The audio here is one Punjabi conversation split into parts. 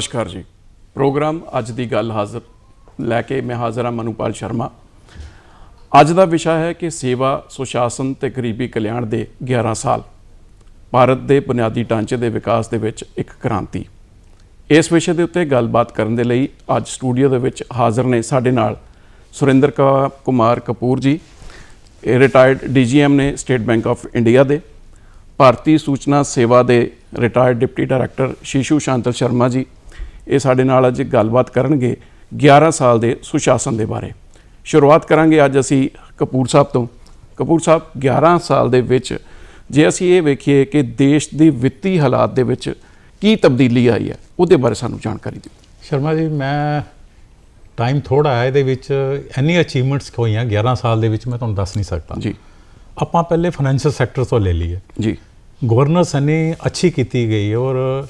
ਨਮਸਕਾਰ ਜੀ। ਪ੍ਰੋਗਰਾਮ ਅੱਜ ਦੀ ਗੱਲ ਹਾਜ਼ਰ ਲੈ ਕੇ ਮੈਂ ਹਾਜ਼ਰ ਹਾਂ ਮਨੂਪਾਲ ਸ਼ਰਮਾ। ਅੱਜ ਦਾ ਵਿਸ਼ਾ ਹੈ ਕਿ ਸੇਵਾ, ਸੁਸ਼ਾਸਨ ਤੇ ਗਰੀਬੀ ਕਲਿਆਣ ਦੇ 11 ਸਾਲ। ਭਾਰਤ ਦੇ ਬੁਨਿਆਦੀ ਢਾਂਚੇ ਦੇ ਵਿਕਾਸ ਦੇ ਵਿੱਚ ਇੱਕ ਕ੍ਰਾਂਤੀ। ਇਸ ਵਿਸ਼ੇ ਦੇ ਉੱਤੇ ਗੱਲਬਾਤ ਕਰਨ ਦੇ ਲਈ ਅੱਜ ਸਟੂਡੀਓ ਦੇ ਵਿੱਚ ਹਾਜ਼ਰ ਨੇ ਸਾਡੇ ਨਾਲ ਸੁਰਿੰਦਰ ਕਾ- ਕੁਮਾਰ ਕਪੂਰ ਜੀ। ਇਹ ਰਿਟਾਇਰਡ ਡੀਜੀਐਮ ਨੇ ਸਟੇਟ ਬੈਂਕ ਆਫ ਇੰਡੀਆ ਦੇ। ਭਾਰਤੀ ਸੂਚਨਾ ਸੇਵਾ ਦੇ retired deputy director Shishu Shantal Sharma ji. ਇਹ ਸਾਡੇ ਨਾਲ ਅੱਜ ਗੱਲਬਾਤ ਕਰਨਗੇ 11 ਸਾਲ ਦੇ ਸੁਸ਼ਾਸਨ ਦੇ ਬਾਰੇ। ਸ਼ੁਰੂਆਤ ਕਰਾਂਗੇ ਅੱਜ ਅਸੀਂ ਕਪੂਰ ਸਾਹਿਬ ਤੋਂ। ਕਪੂਰ ਸਾਹਿਬ 11 ਸਾਲ ਦੇ ਵਿੱਚ ਜੇ ਅਸੀਂ ਇਹ ਵੇਖੀਏ ਕਿ ਦੇਸ਼ ਦੀ ਵਿੱਤੀ ਹਾਲਾਤ ਦੇ ਵਿੱਚ ਕੀ ਤਬਦੀਲੀ ਆਈ ਹੈ ਉਹਦੇ ਬਾਰੇ ਸਾਨੂੰ ਜਾਣਕਾਰੀ ਦਿਓ। ਸ਼ਰਮਾ ਜੀ ਮੈਂ ਟਾਈਮ ਥੋੜਾ ਹੈ ਇਹਦੇ ਵਿੱਚ ਇੰਨੀ ਅਚੀਵਮੈਂਟਸ ਹੋਈਆਂ 11 ਸਾਲ ਦੇ ਵਿੱਚ ਮੈਂ ਤੁਹਾਨੂੰ ਦੱਸ ਨਹੀਂ ਸਕਦਾ। ਜੀ। ਆਪਾਂ ਪਹਿਲੇ ਫਾਈਨੈਂਸ਼ੀਅਲ ਸੈਕਟਰ ਤੋਂ ਲੈ ਲਈਏ। ਜੀ। ਗਵਰਨੈਂਸ ਇੰਨੀ ਅੱਛੀ ਕੀਤੀ ਗਈ ਔਰ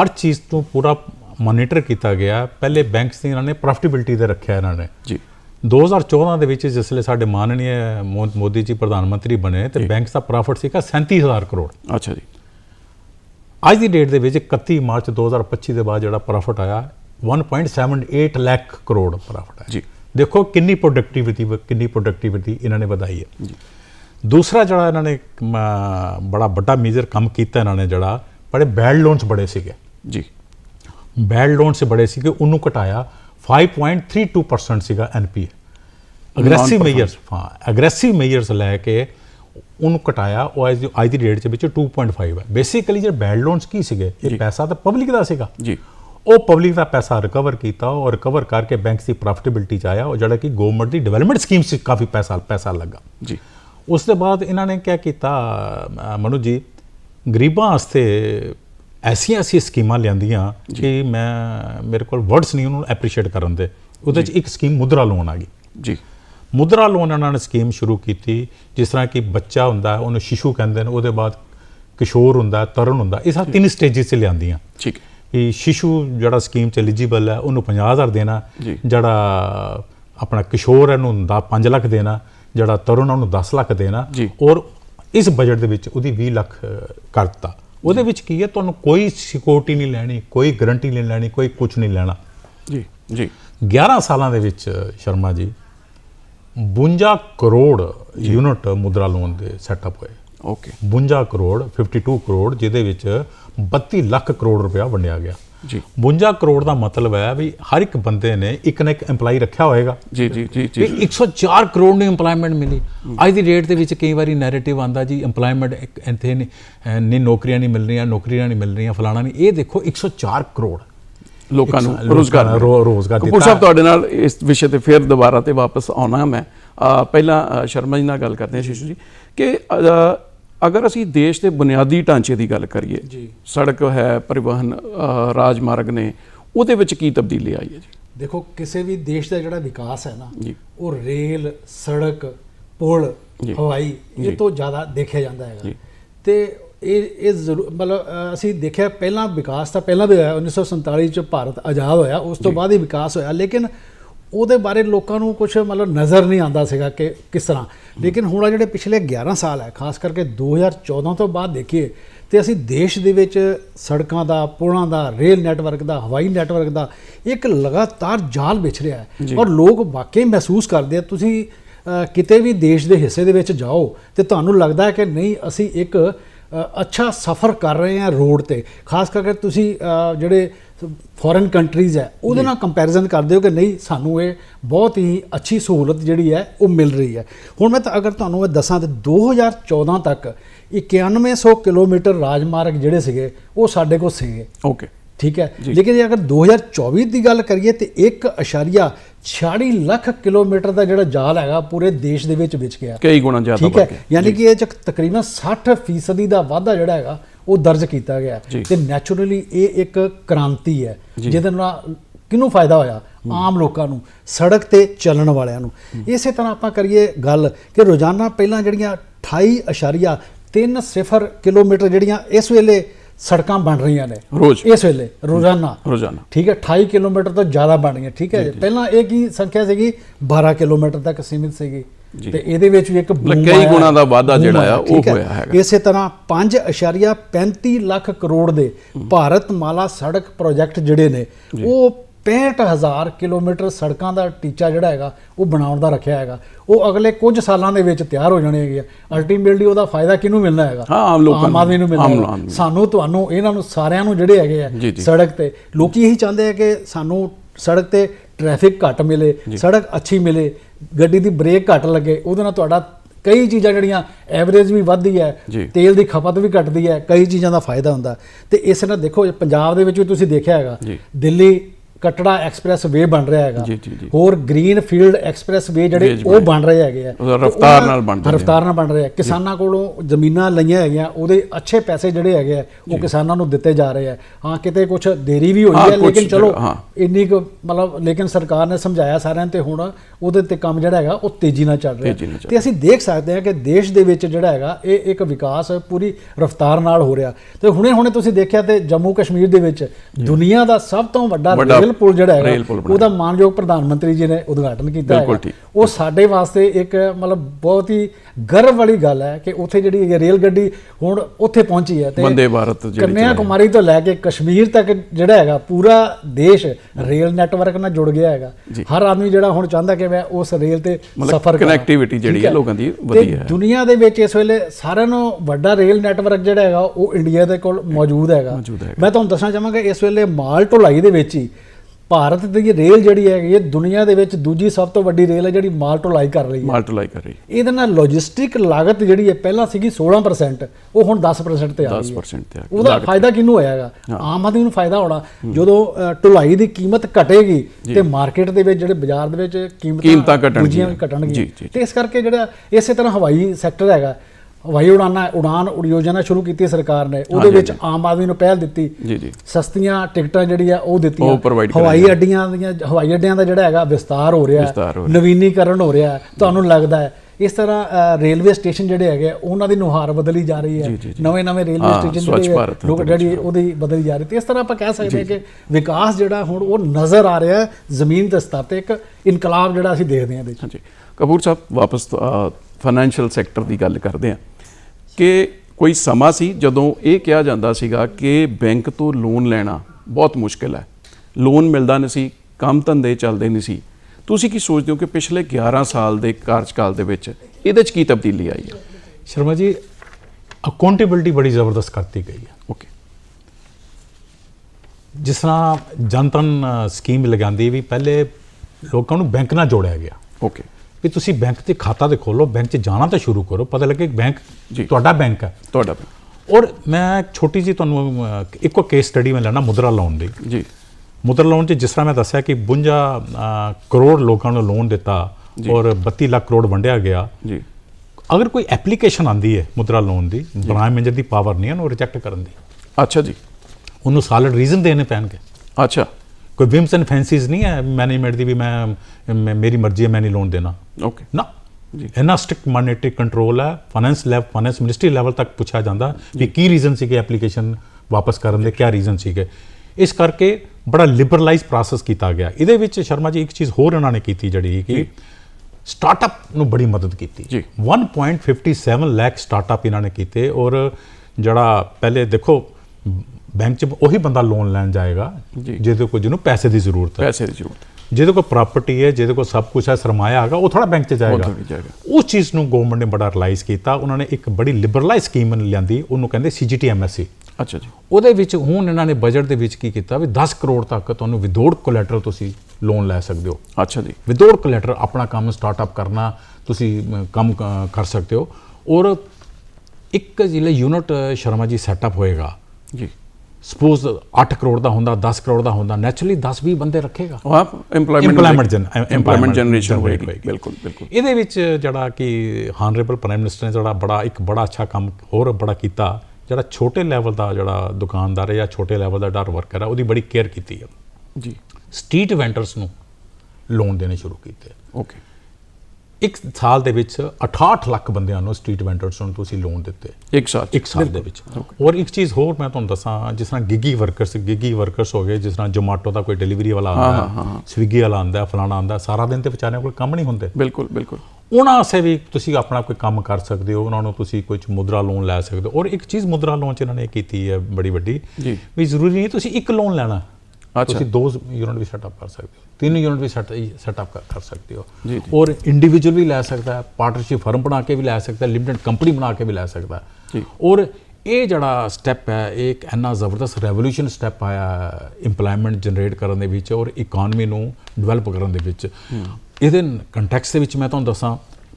ਹਰ ਚੀਜ਼ ਤੋਂ ਪੂਰਾ ਮੋਨੀਟਰ ਕੀਤਾ ਗਿਆ ਪਹਿਲੇ ਬੈਂਕਸ ਦੀ ਇਹਨਾਂ ਨੇ ਪ੍ਰੋਫਿਟੇਬਿਲਟੀ ਤੇ ਰੱਖਿਆ ਇਹਨਾਂ ਨੇ। ਜੀ। 2014 ਦੇ ਵਿੱਚ ਜਿਸਲੇ ਸਾਡੇ ਮਾਨਨੀय ਮੋ- ਮੋਦੀ ਜੀ ਪ੍ਰਧਾਨ ਮੰਤਰੀ ਬਣੇ ਤੇ ਬੈਂਕਸ ਦਾ ਪ੍ਰੋਫਿਟ ਸੀਗਾ 37000 ਕਰੋੜ। ਅੱਛਾ ਜੀ। ਅੱਜ ਦੀ ਡੇਟ ਦੇ ਵਿੱਚ 31 ਮਾਰਚ 2025 ਦੇ ਬਾਅਦ ਜਿਹੜਾ ਪ੍ਰੋਫਿਟ ਆਇਆ 1.78 ਲੱਖ ਕਰੋੜ ਪ੍ਰੋਫਿਟ ਹੈ ਜੀ। ਦੇਖੋ ਕਿੰਨੀ ਪ੍ਰੋਡਕਟਿਵਿਟੀ ਕਿੰਨੀ ਪ੍ਰੋਡਕਟਿਵਿਟੀ ਇਹਨਾਂ ਨੇ ਵਧਾਈ ਹੈ। ਦੂਸਰਾ ਜਿਹੜਾ ਇਹਨਾਂ ਨੇ ਬੜਾ ਵੱਡਾ ਮੇਜਰ ਕੰਮ ਕੀਤਾ ਇਹਨਾਂ ਨੇ ਜਿਹੜਾ ਬੜੇ ਬੈਡ ਲੋਨਸ ਬੜੇ ਸੀਗੇ। ਜੀ। ਬੈਡ ਲੋਨਸ ਬੜੇ ਸੀਗੇ ਉਹਨੂੰ ਘਟਾਇਆ 5.32% ਸੀਗਾ ਐਨਪੀਏ ਅਗਰੈਸਿਵ ਮੇਜਰਸ ਹਾਂ ਅਗਰੈਸਿਵ ਮੇਜਰਸ ਲੈ ਕੇ ਉਹਨੂੰ ਘਟਾਇਆ ਉਹ ਅੱਜ ਦੀ ਅੱਜ ਦੀ ਡੇਟ ਦੇ ਵਿੱਚ 2.5 ਹੈ ਬੇਸਿਕਲੀ ਜਿਹੜੇ ਬੈਡ ਲੋਨਸ ਕੀ ਸੀਗੇ ਇਹ ਪੈਸਾ ਤਾਂ ਪਬਲਿਕ ਦਾ ਸੀਗਾ ਜੀ ਉਹ ਪਬਲਿਕ ਦਾ ਪੈਸਾ ਰਿਕਵਰ ਕੀਤਾ ਔਰ ਰਿਕਵਰ ਕਰਕੇ ਬੈਂਕਸ ਦੀ ਪ੍ਰੋਫਿਟੇਬਿਲਟੀ ਚ ਆਇਆ ਉਹ ਜਿਹੜਾ ਕਿ ਗਵਰਨਮੈਂਟ ਦੀ ਡਿਵੈਲਪਮੈਂਟ ਸਕੀਮ 'ਚ ਕਾਫੀ ਪੈਸਾ ਪੈਸਾ ਲੱਗਾ ਜੀ ਉਸ ਤੋਂ ਬਾਅਦ ਇਹਨਾਂ ਨੇ ਕੀ ਕੀਤਾ ਮਨੂ ਜੀ ਗਰੀਬਾਂ ਵਾਸਤੇ ਐਸੀਆਂ ਐਸੀਆਂ ਸਕੀਮਾਂ ਲਿਆਂਦੀਆਂ ਕਿ ਮੈਂ ਮੇਰੇ ਕੋਲ ਵਰਡਸ ਨਹੀਂ ਉਹਨੂੰ ਐਪਰੀਸ਼ੀਏਟ ਕਰਨ ਦੇ। ਉਹਦੇ ਚ ਇੱਕ ਸਕੀਮ ਮੁਦਰਾ ਲੋਨ ਆ ਗਈ। ਜੀ। ਮੁਦਰਾ ਲੋਨ ਇਹਨਾਂ ਨੇ ਸਕੀਮ ਸ਼ੁਰੂ ਕੀਤੀ ਜਿਸ ਤਰ੍ਹਾਂ ਕਿ ਬੱਚਾ ਹੁੰਦਾ ਉਹਨੂੰ ਸ਼ਿਸ਼ੂ ਕਹਿੰਦੇ ਨੇ ਉਹਦੇ ਬਾਅਦ ਕਿਸ਼ੋਰ ਹੁੰਦਾ ਹੈ, ਤਰੁਣ ਹੁੰਦਾ ਇਹ ਸਾਰ ਤਿੰਨ ਸਟੇजेस 'ਚ ਲਿਆਂਦੀਆਂ। ਠੀਕ ਕਿ ਸ਼ਿਸ਼ੂ ਜਿਹੜਾ ਸਕੀਮ 'ਚ ਐਲੀਜੀਬਲ ਹੈ ਉਹਨੂੰ 50000 ਦੇਣਾ। ਜਿਹੜਾ ਆਪਣਾ ਕਿਸ਼ੋਰ ਹੈ ਉਹਨੂੰ ਦਾ 5 ਲੱਖ ਦੇਣਾ ਜਿਹੜਾ ਤਰੁਣ ਹੈ ਉਹਨੂੰ 10 ਲੱਖ ਦੇਣਾ। ਔਰ ਇਸ ਬਜਟ ਦੇ ਵਿੱਚ ਉਹਦੀ 20 ਲੱਖ ਕਰ ਦਿੱਤਾ। ਉਹਦੇ ਵਿੱਚ ਕੀ ਹੈ? ਤੁਹਾਨੂੰ ਕੋਈ ਸਿਕਿਉਰਿਟੀ ਨਹੀਂ ਲੈਣੀ ਕੋਈ ਗਾਰੰਟੀ ਨਹੀਂ ਲੈਣੀ ਕੋਈ ਕੁਝ ਨਹੀਂ ਲੈਣਾ। ਜੀ ਜੀ। 11 ਸਾਲਾਂ ਦੇ ਵਿੱਚ ਸ਼ਰਮਾ ਜੀ 52 ਕਰੋੜ ਯੂਨਿਟ ਮੁਦਰਾ ਲੋਨ ਦੇ ਸੈਟਅਪ ਹੋਏ। ਓਕੇ। 52 ਕਰੋੜ 52 ਕਰੋੜ ਜਿਹਦੇ ਵਿੱਚ 32 ਲੱਖ ਕਰੋੜ ਰੁਪਇਆ ਵੰਡਿਆ ਗਿਆ। ਜੀ। 52 ਕਰੋੜ ਦਾ ਮਤਲਬ ਹੈ ਵੀ ਹਰ ਇੱਕ ਬੰਦੇ ਨੇ ਇੱਕ ਨਾ ਇੱਕ EMPLOYE ਰੱਖਿਆ ਹੋਏਗਾ। ਜੀ ਜੀ ਜੀ ਜੀ। 104 ਕਰੋੜ ਨੂੰ EMPLOYMENT ਮਿਲੀ। ਅੱਜ ਦੀ ਡੇਟ ਦੇ ਵਿੱਚ ਕਈ ਵਾਰੀ ਨੈਰੇਟਿਵ ਆਂਦਾ ਜੀ EMPLOYMENT ਇੱਥੇ ਨਹੀਂ ਨਹੀਂ ਨੌਕਰੀਆਂ ਨਹੀਂ ਮਿਲ ਰਹੀਆਂ ਨੌਕਰੀਆਂ ਨਹੀਂ ਮਿਲ ਰਹੀਆਂ ਫਲਾਣਾ ਨਹੀਂ ਇਹ ਦੇਖੋ 104 ਕਰੋੜ। ਲੋਕਾਂ ਨੂੰ ਰੋਜ਼ਗਾਰ ਰੋਜ਼ਗਾਰ ਦਿੱਤਾ ਸਾਹਿਬ ਤੁਹਾਡੇ ਨਾਲ ਇਸ ਵਿਸ਼ੇ ਤੇ ਫਿਰ ਦੁਬਾਰਾ ਤੇ ਵਾਪਸ ਆਉਣਾ ਮੈਂ। ਪਹਿਲਾਂ ਸ਼ਰਮਾ ਜੀ ਨਾਲ ਗੱਲ ਕਰਦੇ ਹਾਂ ਸ਼ਿਸ਼ੂ ਜੀ ਕਿ ਅਗਰ ਅਸੀਂ ਦੇਸ਼ ਦੇ ਬੁਨਿਆਦੀ ਢਾਂਚੇ ਦੀ ਗੱਲ ਕਰੀਏ ਜੀ। ਸੜਕ ਹੈ ਪਰਿਵਹਨ ਅਹ, ਰਾਜ ਮਾਰਗ ਨੇ ਉਹਦੇ ਵਿੱਚ ਕੀ ਤਬਦੀਲੀ ਆਈ ਹੈ ਜੀ ਦੇਖੋ ਕਿਸੇ ਵੀ ਦੇਸ਼ ਦਾ ਜਿਹੜਾ ਵਿਕਾਸ ਹੈ ਨਾ। ਉਹ ਰੇਲ ਸੜਕ ਪੁਲ। ਹਵਾਈ। ਇਹ ਤੋਂ ਜ਼ਿਆਦਾ ਦੇਖਿਆ ਜਾਂਦਾ ਹੈਗਾ। ਤੇ ਇਹ ਇਹ ਮਤਲਬ ਅਸੀਂ ਦੇਖਿਆ ਪਹਿਲਾਂ ਵਿਕਾਸ ਤਾਂ ਪਹਿਲਾਂ ਵੀ ਹੋਇਆ 1947 ਚ ਭਾਰਤ ਆਜ਼ਾਦ ਹੋਇਆ ਉਸ ਤੋਂ ਬਾਅਦ ਹੀ ਵਿਕਾਸ ਹੋਇਆ ਲੇਕਿਨ ਉਹਦੇ ਬਾਰੇ ਲੋਕਾਂ ਨੂੰ ਕੁਝ ਮਤਲਬ ਨਜ਼ਰ ਨਹੀਂ ਆਉਂਦਾ ਸੀਗਾ ਕਿ ਕਿਸ ਤਰ੍ਹਾਂ। ਲੇਕਿਨ ਹੁਣ ਆ ਜਿਹੜੇ ਪਿਛਲੇ 11 ਸਾਲ ਹੈ ਖਾਸ ਕਰਕੇ 2014 ਤੋਂ ਬਾਅਦ ਦੇਖੀਏ ਤੇ ਅਸੀਂ ਦੇਸ਼ ਦੇ ਵਿੱਚ ਸੜਕਾਂ ਦਾ ਪੁਲਾਂ ਦਾ ਰੇਲ ਨੈਟਵਰਕ ਦਾ ਹਵਾਈ ਨੈਟਵਰਕ ਦਾ ਇੱਕ ਲਗਾਤਾਰ ਜਾਲ ਵਿਛ ਰਿਹਾ ਹੈ। ਔਰ ਲੋਕ ਵਾਕਈ ਮਹਿਸੂਸ ਕਰਦੇ ਆ ਤੁਸੀਂ ਕਿਤੇ ਵੀ ਦੇਸ਼ ਦੇ ਹਿੱਸੇ ਦੇ ਵਿੱਚ ਜਾਓ ਤੇ ਤੁਹਾਨੂੰ ਲੱਗਦਾ ਹੈ ਕਿ ਨਹੀਂ ਅਸੀਂ ਇੱਕ ਅੱਛਾ ਸਫ਼ਰ ਕਰ ਰਹੇ ਹਾਂ ਰੋਡ ਤੇ। ਖਾਸ ਕਰਕੇ ਤੁਸੀਂ ਜਿਹੜੇ ਫੋਰਨ ਕੰਟਰੀਜ਼ ਹੈ ਉਹਦੇ ਨਾਲ ਕੰਪੈਰੀਜ਼ਨ ਕਰਦੇ ਹੋ ਕਿ ਨਹੀਂ ਸਾਨੂੰ ਇਹ ਬਹੁਤ ਹੀ ਅੱਛੀ ਸਹੂਲਤ ਜਿਹੜੀ ਹੈ ਉਹ ਮਿਲ ਰਹੀ ਹੈ। ਹੁਣ ਮੈਂ ਤਾਂ ਅਗਰ ਤੁਹਾਨੂੰ ਇਹ ਦੱਸਾਂ ਤੇ 2014 ਤੱਕ 9100 ਕਿਲੋਮੀਟਰ ਰਾਜਮਾਰਗ ਜਿਹੜੇ ਸੀਗੇ ਉਹ ਸਾਡੇ ਕੋਲ ਸੀਗੇ। ਓਕੇ ਠੀਕ ਹੈ? ਲੇਕਿਨ ਜੇ ਅਗਰ 2024 ਦੀ ਗੱਲ ਕਰੀਏ ਤੇ 1.46 ਲੱਖ ਕਿਲੋਮੀਟਰ ਦਾ ਜਿਹੜਾ ਜਾਲ ਹੈਗਾ ਪੂਰੇ ਦੇਸ਼ ਦੇ ਵਿੱਚ ਵਿਚ ਗਿਆ। ਕਈ ਗੁਣਾ ਜ਼ਿਆਦਾ ਠੀਕ ਹੈ? ਯਾਨੀ ਕਿ ਇਹ ਚ ਤਕਰੀਬਨ 60 ਫੀਸਦੀ ਦਾ ਵਾਧਾ ਜਿਹੜਾ ਹੈਗਾ ਉਹ ਦਰਜ ਕੀਤਾ ਗਿਆ। ਤੇ ਨੈਚੁਰਲੀ ਇਹ ਇੱਕ ਕ੍ਰਾਂਤੀ ਹੈ। ਜਿਹਦੇ ਨਾਲ ਕਿਹਨੂੰ ਫਾਇਦਾ ਹੋਇਆ? ਆਮ ਲੋਕਾਂ ਨੂੰ ਸੜਕ ਤੇ ਚੱਲਣ ਵਾਲਿਆਂ ਨੂੰ। ਇਸੇ ਤਰ੍ਹਾਂ ਆਪਾਂ ਕਰੀਏ ਗੱਲ ਕਿ ਰੋਜ਼ਾਨਾ ਪਹਿਲਾਂ ਜਿਹੜੀਆਂ 28.30 ਕਿਲੋਮੀਟਰ ਜਿਹੜੀਆਂ ਇਸ ਵੇਲੇ ਸੜਕਾਂ ਬਣ ਰਹੀਆਂ ਨੇ। ਰੋਜ਼। ਇਸ ਵੇਲੇ ਰੋਜ਼ਾਨਾ। ਰੋਜ਼ਾਨਾ। ਠੀਕ ਹੈ 28 ਕਿਲੋਮੀਟਰ ਤੋਂ ਜ਼ਿਆਦਾ ਬਣ ਗਈਆਂ ਠੀਕ ਹੈ ਪਹਿਲਾਂ ਇਹ ਕੀ ਸੰਖਿਆ ਸੀਗੀ? 12 ਕਿਲੋਮੀਟਰ ਤੱਕ ਸੀਮਿਤ ਸੀਗੀ। ਤੇ ਇਹਦੇ ਵਿੱਚ ਵੀ ਇੱਕ ਕਈ ਆਇਆ, ਗੁਣਾ ਦਾ ਵਾਧਾ ਜਿਹੜਾ ਆ, ਉਹ। ਹੋਇਆ ਹੈਗਾ। ਇਸੇ ਤਰ੍ਹਾਂ 5.35 ਲੱਖ ਕਰੋੜ ਦੇ ਭਾਰਤ ਮਾਲਾ ਸੜਕ ਪ੍ਰੋਜੈਕਟ ਜਿਹੜੇ ਨੇ ਉਹ 65000 ਕਿਲੋਮੀਟਰ ਸੜਕਾਂ ਦਾ ਟੀਚਾ ਜਿਹੜਾ ਹੈਗਾ ਉਹ ਬਣਾਉਣ ਦਾ ਰੱਖਿਆ ਹੈਗਾ। ਉਹ ਅਗਲੇ ਕੁਝ ਸਾਲਾਂ ਦੇ ਵਿੱਚ ਤਿਆਰ ਹੋ ਜਾਣੇ ਹੈਗੇ ਅਲਟੀਮੇਟਲੀ ਉਹਦਾ ਫਾਇਦਾ ਕਿਹਨੂੰ ਮਿਲਣਾ ਹੈਗਾ? ਹਾਂ, ਆਮ ਲੋਕਾਂ ਆਮ ਆਦਮੀ ਨੂੰ ਮਿਲਣਾ। ਸਾਨੂੰ ਤੁਹਾਨੂੰ ਇਹਨਾਂ ਨੂੰ ਸਾਰਿਆਂ ਨੂੰ ਜਿਹੜੇ ਹੈਗੇ ਆ। ਸੜਕ ਤੇ ਲੋਕੀ ਇਹੀ ਚਾਹੁੰਦੇ ਆ ਕਿ ਸਾਨੂੰ ਸੜਕ ਤੇ ਟ੍ਰੈਫਿਕ ਘੱਟ ਮਿਲੇ ਸੜਕ ਅੱਛੀ ਮਿਲੇ। ਗੱਡੀ ਦੀ ਬ੍ਰੇਕ ਘੱਟ ਲੱਗੇ ਉਹਦੇ ਨਾਲ ਤੁਹਾਡਾ ਕਈ ਚੀਜ਼ਾਂ ਜਿਹੜੀਆਂ ਐਵਰੇਜ ਵੀ ਵੱਧਦੀ ਹੈ। ਤੇਲ ਦੀ ਖਪਤ ਵੀ ਘਟਦੀ ਹੈ ਕਈ ਚੀਜ਼ਾਂ ਦਾ ਫਾਇਦਾ ਹੁੰਦਾ ਤੇ ਇਸ ਨਾਲ ਦੇਖੋ ਪੰਜਾਬ ਦੇ ਵਿੱਚ ਵੀ ਤੁਸੀਂ ਦੇਖਿਆ ਹੈਗਾ। ਦਿੱਲੀ ਕਟੜਾ ਐਕਸਪ੍ਰੈਸ ਵੇ ਬਣ ਰਿਹਾ ਹੈਗਾ। ਹੋਰ ਗ੍ਰੀਨ ਫੀਲਡ ਐਕਸਪ੍ਰੈਸ ਵੇ ਜਿਹੜੇ ਉਹ ਬਣ ਰਹੇ ਹੈਗੇ ਆ ਰਫ਼ਤਾਰ ਨਾਲ ਬਣ ਰਹੇ। ਰਫ਼ਤਾਰ ਨਾਲ ਬਣ ਰਹੇ ਆ ਕਿਸਾਨਾਂ ਕੋਲੋਂ ਜ਼ਮੀਨਾਂ ਲਈਆਂ ਹੈਗੀਆਂ ਉਹਦੇ ਅੱਛੇ ਪੈਸੇ ਜਿਹੜੇ ਹੈਗੇ ਆ ਉਹ ਕਿਸਾਨਾਂ ਨੂੰ ਦਿੱਤੇ ਜਾ ਰਹੇ ਆ ਹਾਂ ਕਿਤੇ ਕੁਝ ਦੇਰੀ ਵੀ ਹੋਈ ਹਾਂ, ਲੇਕਿਨ ਚਲੋ। ਇੰਨੀ ਕੁ ਮਤਲਬ ਲੇਕਿਨ ਸਰਕਾਰ ਨੇ ਸਮਝਾਇਆ ਸਾਰਿਆਂ ਤੇ ਹੁਣ ਉਹਦੇ ਤੇ ਕੰਮ ਜਿਹੜਾ ਹੈਗਾ ਉਹ ਤੇਜ਼ੀ ਨਾਲ ਚੱਲ ਰਿਹਾ। ਤੇ ਅਸੀਂ ਦੇਖ ਸਕਦੇ ਹਾਂ ਕਿ ਦੇਸ਼ ਦੇ ਵਿੱਚ ਜਿਹੜਾ ਹੈਗਾ ਇਹ ਇੱਕ ਵਿਕਾਸ ਪੂਰੀ ਰਫ਼ਤਾਰ ਨਾਲ ਹੋ ਰਿਹਾ। ਤੇ ਹੁਣੇ ਹੁਣੇ ਤੁਸੀਂ ਦੇਖਿਆ ਤੇ ਜੰਮੂ ਕਸ਼ਮੀਰ ਦੇ ਵਿੱਚ ਦੁਨੀਆ ਦਾ ਸਭ ਤੋਂ ਵੱਡਾ ਰੇਲ ਪੁਲ ਜਿਹੜਾ ਹੈਗਾ। ਉਹਦਾ ਮਾਨਯੋਗ ਪ੍ਰਧਾਨ ਮੰਤਰੀ ਜੀ ਨੇ ਉਦਘਾਟਨ ਕੀਤਾ ਠੀਕ। ਉਹ ਸਾਡੇ ਵਾਸਤੇ ਇੱਕ ਮਤਲਬ ਬਹੁਤ ਹੀ ਗਰਵ ਵਾਲੀ ਗੱਲ ਹੈ ਕਿ ਉੱਥੇ ਜਿਹੜੀ ਰੇਲ ਗੱਡੀ ਹੁਣ ਉੱਥੇ ਪਹੁੰਚੀ ਹੈ। ਵੰਦੇ ਭਾਰਤ ਜਿਹੜੀ ਕੰਨਿਆ ਕੁਮਾਰੀ ਤੋਂ ਲੈ ਕੇ ਕਸ਼ਮੀਰ ਤੱਕ ਜਿਹੜਾ ਹੈਗਾ ਪੂਰਾ ਦੇਸ਼ ਰੇਲ ਨੈਟਵਰਕ ਨਾਲ ਜੁੜ ਗਿਆ ਹੈਗਾ। ਹਰ ਆਦਮੀ ਜਿਹੜਾ ਹੁਣ ਚਾਹੁੰਦਾ ਕਿ ਮੈਂ ਉਸ ਰੇਲ ਤੇ ਸਫ਼ਰ ਕਰਾਂ connectivity ਜਿਹੜੀ ਹੈ ਲੋਕਾਂ ਦੀ ਵਧੀਆ ਹੈ। ਦੁਨੀਆ ਦੇ ਵਿੱਚ ਇਸ ਵੇਲੇ ਸਾਰਿਆਂ ਨੂੰ ਵੱਡਾ ਰੇਲ ਨੈਟਵਰਕ ਜਿਹੜਾ ਹੈਗਾ ਉਹ ਇੰਡੀਆ ਦੇ ਕੋਲ ਮੌਜੂਦ ਹੈਗਾ। ਮੈਂ ਤੁਹਾਨੂੰ ਦੱਸਣਾ ਚਾਹਾਂਗਾ ਇਸ ਵੇਲੇ ਮਾਲ ਢੁਲਾਈ ਦੇ ਵਿੱਚ ਹੀ ਭਾਰਤ ਦੀ ਰੇਲ ਜਿਹੜੀ ਹੈਗੀ ਇਹ ਦੁਨੀਆ ਦੇ ਵਿੱਚ ਦੂਜੀ ਸਭ ਤੋਂ ਵੱਡੀ ਰੇਲ ਹੈ ਜਿਹੜੀ ਮਾਲ ਢੁਲਾਈ ਕਰ ਰਹੀ ਹੈ। ਮਲਟੀਪਲਾਈ ਕਰ ਰਹੀ ਇਹਦੇ ਨਾਲ ਲੌਜਿਸਟਿਕ ਲਾਗਤ ਜਿਹੜੀ ਹੈ ਪਹਿਲਾਂ ਸੀਗੀ 16% ਉਹ ਹੁਣ 10% ਤੇ ਆ ਗਈ ਹੈ। 10% ਤੇ ਆ ਗਈ। ਉਹਦਾ ਫਾਇਦਾ ਕਿਹਨੂੰ ਹੋਇਆਗਾ ਆਮ ਆਦਮੀ ਨੂੰ ਫਾਇਦਾ ਹੋਣਾ। ਜਦੋਂ ਢੁਲਾਈ ਦੀ ਕੀਮਤ ਘਟੇਗੀ ਤੇ ਮਾਰਕੀਟ ਦੇ ਵਿੱਚ ਜਿਹੜੇ ਬਾਜ਼ਾਰ ਦੇ ਵਿੱਚ ਕੀਮਤਾਂ ਕੀਮਤਾਂ ਘਟਣਗੀਆਂ। ਦੂਜੀਆਂ ਘਟਣਗੀਆਂ। ਤੇ ਇਸ ਕਰਕੇ ਜਿਹੜਾ ਇਸੇ ਤਰ੍ਹਾਂ ਹਵਾਈ ਸੈਕਟਰ ਹੈਗਾ ਹਵਾਈ ਉਡਾਨਾਂ ਉਡਾਨ ਯੋਜਨਾ ਸ਼ੁਰੂ ਕੀਤੀ ਸਰਕਾਰ ਨੇ। ਉਹਦੇ ਵਿੱਚ ਆਮ ਆਦਮੀ ਨੂੰ ਪਹਿਲ ਦਿੱਤੀ। ਜੀ ਜੀ। ਸਸਤੀਆਂ ਟਿਕਟਾਂ ਜਿਹੜੀ ਆ ਉਹ ਦਿੱਤੀਆਂ ਹਵਾਈ ਅੱਡੀਆਂ ਦੀਆਂ ਹਵਾਈ ਅੱਡਿਆਂ ਦਾ ਜਿਹੜਾ ਹੈਗਾ ਵਿਸਤਾਰ ਹੋ ਰਿਹਾ ਨਵੀਨੀਕਰਨ ਹੋ ਰਿਹਾ ਤੁਹਾਨੂੰ ਲੱਗਦਾ ਹੈ। ਇਸ ਤਰ੍ਹਾਂ ਰੇਲਵੇ ਸਟੇਸ਼ਨ ਜਿਹੜੇ ਹੈਗੇ ਉਹਨਾਂ ਦੀ ਨੁਹਾਰ ਬਦਲੀ ਜਾ ਰਹੀ ਹੈ। ਨਵੇਂ ਨਵੇਂ ਰੇਲਵੇ ਸਟੇਸ਼ਨ ਜਿਹੜੇ ਲੋਕ। ਜਿਹੜੀ ਉਹਦੀ ਬਦਲੀ ਜਾ ਰਹੀ ਤੇ ਇਸ ਤਰ੍ਹਾਂ ਆਪਾਂ ਕਹਿ ਸਕਦੇ ਹਾਂ ਕਿ ਵਿਕਾਸ ਜਿਹੜਾ ਹੁਣ ਉਹ ਨਜ਼ਰ ਆ ਰਿਹਾ ਹੈ। ਜ਼ਮੀਨ ਦੇ ਸਤਰ ਤੇ ਇੱਕ ਇਨਕਲਾਬ ਜਿਹੜਾ ਅਸੀਂ ਦੇਖਦੇ ਹਾਂ ਇਹਦੇ ਵਿੱਚ। ਕਪੂਰ ਸਾਹਿਬ ਵਾਪਸ ਫਾਈਨੈਂਸ਼ੀਅਲ ਸੈਕਟਰ ਦੀ ਗੱਲ ਕਰਦੇ ਹਾਂ ਕਿ ਕੋਈ ਸਮਾਂ ਸੀ ਜਦੋਂ ਇਹ ਕਿਹਾ ਜਾਂਦਾ ਸੀਗਾ ਕਿ ਬੈਂਕ ਤੋਂ ਲੋਨ ਲੈਣਾ ਬਹੁਤ ਮੁਸ਼ਕਿਲ ਹੈ। ਲੋਨ ਮਿਲਦਾ ਨਹੀਂ ਸੀ ਕੰਮ ਧੰਦੇ ਚੱਲਦੇ ਨਹੀਂ ਸੀ। ਤੁਸੀਂ ਕੀ ਸੋਚਦੇ ਹੋ ਕਿ ਪਿਛਲੇ 11 ਸਾਲ ਦੇ ਕਾਰਜਕਾਲ ਦੇ ਵਿੱਚ ਇਹਦੇ 'ਚ ਕੀ ਤਬਦੀਲੀ ਆਈ ਹੈ? ਸ਼ਰਮਾ ਜੀ ਅਕਾਊਂਟੇਬਿਲਟੀ ਬੜੀ ਜ਼ਬਰਦਸਤ ਕਰਤੀ ਗਈ ਹੈ। ਓਕੇ ਜਿਸ ਤਰ੍ਹਾਂ ਜਨਤਨ ਸਕੀਮ ਲਗਾਉਂਦੀ ਵੀ ਪਹਿਲੇ ਲੋਕਾਂ ਨੂੰ ਬੈਂਕ ਨਾਲ ਜੋੜਿਆ ਗਿਆ। ਓਕੇ ਵੀ ਤੁਸੀਂ ਬੈਂਕ ਤੇ ਖਾਤਾ ਤੇ ਖੋਲੋ ਬੈਂਕ 'ਚ ਜਾਣਾ ਤਾਂ ਸ਼ੁਰੂ ਕਰੋ ਪਤਾ ਲੱਗੇ ਬੈਂਕ ਜੀ। ਤੁਹਾਡਾ ਬੈਂਕ ਹੈ। ਤੁਹਾਡਾ ਔਰ ਮੈਂ ਛੋਟੀ ਜੀ ਤੁਹਾਨੂੰ ਇੱਕੋ ਕੇਸ ਸਟੱਡੀ ਮੈਂ ਲੈਣਾ ਮੁਦਰਾ ਲੋਨ ਦੀ। ਜੀ। ਮੁਦਰਾ ਲੋਨ 'ਚ ਜਿਸ ਤਰ੍ਹਾਂ ਮੈਂ ਦੱਸਿਆ ਕਿ 52 ਅਹ, ਕਰੋੜ ਲੋਕਾਂ ਨੂੰ ਲੋਨ ਦਿੱਤਾ ਔਰ 32 ਲੱਖ ਕਰੋੜ ਵੰਡਿਆ ਗਿਆ। ਜੀ। ਅਗਰ ਕੋਈ ਐਪਲੀਕੇਸ਼ਨ ਆਂਦੀ ਹੈ ਮੁਦਰਾ ਲੋਨ ਦੀ ਪ੍ਰਾਈਮ ਮਿਨਿਸਟਰ ਦੀ ਪਾਵਰ ਨਹੀਂ ਹੈ ਉਹਨੂੰ ਰਿਜੈਕਟ ਕਰਨ ਦੀ। ਅੱਛਾ ਜੀ। ਉਹਨੂੰ ਸਾਲਿਡ ਰੀਜ਼ਨ ਦੇਣੇ ਪੈਣਗੇ। ਅੱਛਾ। ਕੋਈ ਵਿਮਸ ਐਂਡ ਫੈਂਸੀਜ਼ ਨਹੀਂ ਹੈ ਮੈਨੇਜਮੈਂਟ ਦੀ ਵੀ ਮੈਂ ਮੇਰੀ ਮਰਜ਼ੀ ਹੈ ਮੈਂ ਨਹੀਂ ਲੋਨ ਦੇਣਾ। ਓਕੇ ਨਾ। ਜੀ। ਇੰਨਾ ਸਟ੍ਰਿਕਟ ਮੋਨੇਟਰੀ ਕੰਟਰੋਲ ਹੈ ਫਾਈਨੈਂਸ ਲੈਵ ਫਾਈਨੈਂਸ ਮਿਨਿਸਟਰੀ ਲੈਵਲ ਤੱਕ ਪੁੱਛਿਆ ਜਾਂਦਾ ਵੀ ਕੀ ਰੀਜ਼ਨ ਸੀ ਕਿ ਐਪਲੀਕੇਸ਼ਨ ਵਾਪਸ ਕਰਨ ਦੇ ਕੀ ਰੀਜ਼ਨ ਸੀਗੇ? ਇਸ ਕਰਕੇ ਬੜਾ ਲਿਬਰਲਾਈਜ਼ ਪ੍ਰੋਸੈਸ ਕੀਤਾ ਗਿਆ। ਇਹਦੇ ਵਿੱਚ ਸ਼ਰਮਾ ਜੀ ਇੱਕ ਚੀਜ਼ ਹੋਰ ਇਹਨਾਂ ਨੇ ਕੀਤੀ ਜਿਹੜੀ ਕਿ ਸਟਾਰਟਅਪ ਨੂੰ ਬੜੀ ਮਦਦ ਕੀਤੀ। ਜੀ। 1.57 ਲੱਖ ਸਟਾਰਟਅਪ ਇਹਨਾਂ ਨੇ ਕੀਤੇ ਔਰ ਜਿਹੜਾ ਪਹਿਲੇ ਦੇਖੋ ਬੈਂਕ 'ਚ ਉਹੀ ਬੰਦਾ ਲੋਨ ਲੈਣ ਜਾਏਗਾ। ਜਿਹਦੇ ਕੋਲ ਜਿਹਨੂੰ ਪੈਸੇ ਦੀ ਜ਼ਰੂਰਤ ਹੈ। ਪੈਸੇ ਦੀ ਜ਼ਰੂਰਤ ਜਿਹਦੇ ਕੋਲ ਪ੍ਰਾਪਰਟੀ ਹੈ ਜਿਹਦੇ ਕੋਲ ਸਭ ਕੁਝ ਹੈ ਸਰਮਾਇਆ ਹੈਗਾ ਉਹ ਥੋੜਾ ਬੈਂਕ 'ਚ ਜਾਏਗਾ। ਉਸ ਚੀਜ਼ ਨੂੰ ਗਵਰਨਮੈਂਟ ਨੇ ਬੜਾ ਰਿਲਾਈਜ਼ ਕੀਤਾ। ਉਹਨਾਂ ਨੇ ਇੱਕ ਬੜੀ ਲਿਬਰਲਾਈਜ਼ ਸਕੀਮ ਲਿਆਂਦੀ ਉਹਨੂੰ ਕਹਿੰਦੇ ਸੀਜੀਟੀਐਮਐਸਸੀ ਅੱਛਾ ਜੀ। ਉਹਦੇ ਵਿੱਚ ਹੁਣ ਇਹਨਾਂ ਨੇ ਬਜਟ ਦੇ ਵਿੱਚ ਕੀ ਕੀਤਾ ਵੀ 10 ਕਰੋੜ ਤੱਕ ਤੁਹਾਨੂੰ ਵਿਦਆਊਟ ਕੋਲੈਟਰਲ ਤੁਸੀਂ ਲੋਨ ਲੈ ਸਕਦੇ ਹੋ। ਅੱਛਾ ਜੀ। ਵਿਦਆਊਟ ਕੋਲੈਟਰਲ ਆਪਣਾ ਕੰਮ ਸਟਾਰਟਅਪ ਕਰਨਾ ਤੁਸੀਂ ਕੰਮ ਕਰ ਸਕਦੇ ਹੋ। ਔਰ ਇੱਕ ਜ਼ਿਲ੍ਹੇ ਯੂਨਿਟ ਸ਼ਰਮਾ ਜੀ ਸੈਟਅਪ ਹੋਏਗਾ ਜੀ। ਸਪੋਜ਼ 8 ਕਰੋੜ ਦਾ ਹੁੰਦਾ 10 ਕਰੋੜ ਦਾ ਹੁੰਦਾ ਨੈਚੁਰਲੀ 10 20 ਬੰਦੇ ਰੱਖੇਗਾ। ਉਹ ਆਪ ਏਮਪਲੋਇਮੈਂਟ ਜਨਰੇਸ਼ਨ ਹੋਏਗੀ। ਬਿਲਕੁਲ ਬਿਲਕੁਲ। ਇਹਦੇ ਵਿੱਚ ਜਿਹੜਾ ਕਿ ਹਾਨਰੇਬਲ ਪ੍ਰਾਈਮ ਮਿਨਿਸਟਰ ਨੇ ਜਿਹੜਾ ਬੜਾ ਇੱਕ ਬੜਾ ਅੱਛਾ ਕੰਮ ਹੋਰ ਬੜਾ ਕੀਤਾ ਜਿਹੜਾ ਛੋਟੇ ਲੈਵਲ ਦਾ ਜਿਹੜਾ ਦੁਕਾਨਦਾਰ ਹੈ ਜਾਂ ਛੋਟੇ ਲੈਵਲ ਦਾ ਡਰ ਵਰਕਰ ਹੈ ਉਹਦੀ ਬੜੀ ਕੇਅਰ ਕੀਤੀ ਹੈ। ਜੀ। ਸਟਰੀਟ ਵੈਂਡਰਸ ਨੂੰ ਲੋਨ ਦੇਣੇ ਸ਼ੁਰੂ ਕੀਤੇ। ਓਕੇ ਇੱਕ ਸਾਲ ਦੇ ਵਿੱਚ 68 ਲੱਖ ਬੰਦਿਆਂ ਨੂੰ ਸਟਰੀਟ ਵੈਂਡਰਸ ਨੂੰ ਤੁਸੀਂ ਲੋਨ ਦਿੱਤੇ। ਇੱਕ ਸਾਲ। ਇੱਕ ਸਾਲ ਦੇ ਵਿੱਚ। ਔਰ ਇੱਕ ਚੀਜ਼ ਹੋਰ ਮੈਂ ਤੁਹਾਨੂੰ ਦੱਸਾਂ ਜਿਸ ਤਰ੍ਹਾਂ ਗਿਗੀ ਵਰਕਰਸ ਗਿਗੀ ਵਰਕਰਸ ਹੋ ਗਏ ਜਿਸ ਤਰ੍ਹਾਂ ਜੋਮਾਟੋ ਦਾ ਕੋਈ ਡਿਲੀਵਰੀ ਵਾਲਾ ਆਉਂਦਾ ਹੈ ਸਵਿਗੀ ਵਾਲਾ ਆਉਂਦਾ ਫਲਾਣਾ ਆਉਂਦਾ ਸਾਰਾ ਦਿਨ ਤੇ ਵਿਚਾਰਿਆਂ ਕੋਲ ਕੰਮ ਨਹੀਂ ਹੁੰਦੇ। ਬਿਲਕੁਲ ਬਿਲਕੁਲ। ਉਹਨਾਂ ਵਾਸਤੇ ਵੀ ਤੁਸੀਂ ਆਪਣਾ ਕੋਈ ਕੰਮ ਕਰ ਸਕਦੇ ਹੋ ਉਹਨਾਂ ਨੂੰ ਤੁਸੀਂ ਕੁਝ ਮੁਦਰਾ ਲੋਨ ਲੈ ਸਕਦੇ ਹੋ। ਔਰ ਇੱਕ ਚੀਜ਼ ਮੁਦਰਾ ਲੋਨ ਚ ਇਹਨਾਂ ਨੇ ਕੀਤੀ ਹੈ ਬੜੀ ਵੱਡੀ ਜੀ। ਵੀ ਜ਼ਰੂਰੀ ਨਹੀਂ ਤੁਸੀਂ ਇੱਕ ਲੋਨ ਲੈਣਾ। ਤੁਸੀਂ ਦੋ ਯੂਨਿਟ ਵੀ ਸੈਟਅਪ ਕਰ ਸਕਦੇ ਹੋ। ਤਿੰਨ ਯੂਨਿਟ ਵੀ ਸੈਟਅਪ ਕਰ ਸਕਦੇ ਹੋ। ਜੀ, ਜੀ। ਔਰ ਇੰਡੀਵਿਜੂਅਲ ਵੀ ਲੈ ਸਕਦਾ ਹੈ ਪਾਰਟਨਰਸ਼ਿਪ ਫਰਮ ਬਣਾ ਕੇ ਵੀ ਲੈ ਸਕਦਾ ਹੈ ਲਿਮਟਿਡ ਕੰਪਨੀ ਬਣਾ ਕੇ ਵੀ ਲੈ ਸਕਦਾ। ਹੈ ਜੀ। ਔਰ ਇਹ ਜਿਹੜਾ ਸਟੈਪ ਹੈ ਇਹ ਇੱਕ ਇੰਨਾ ਜ਼ਬਰਦਸਤ ਰੈਵੋਲੂਸ਼ਨ ਸਟੈਪ ਆਇਆ ਇੰਪਲੋਇਮੈਂਟ ਜਨਰੇਟ ਕਰਨ ਦੇ ਵਿੱਚ ਔਰ ਇਕਨੋਮੀ ਨੂੰ ਡਿਵੈਲਪ ਕਰਨ ਦੇ ਵਿੱਚ। ਇਹਦੇ ਕੰਟੈਕਸਟ ਦੇ ਵਿੱਚ ਮੈਂ ਤੁਹਾਨੂੰ ਦੱਸਾਂ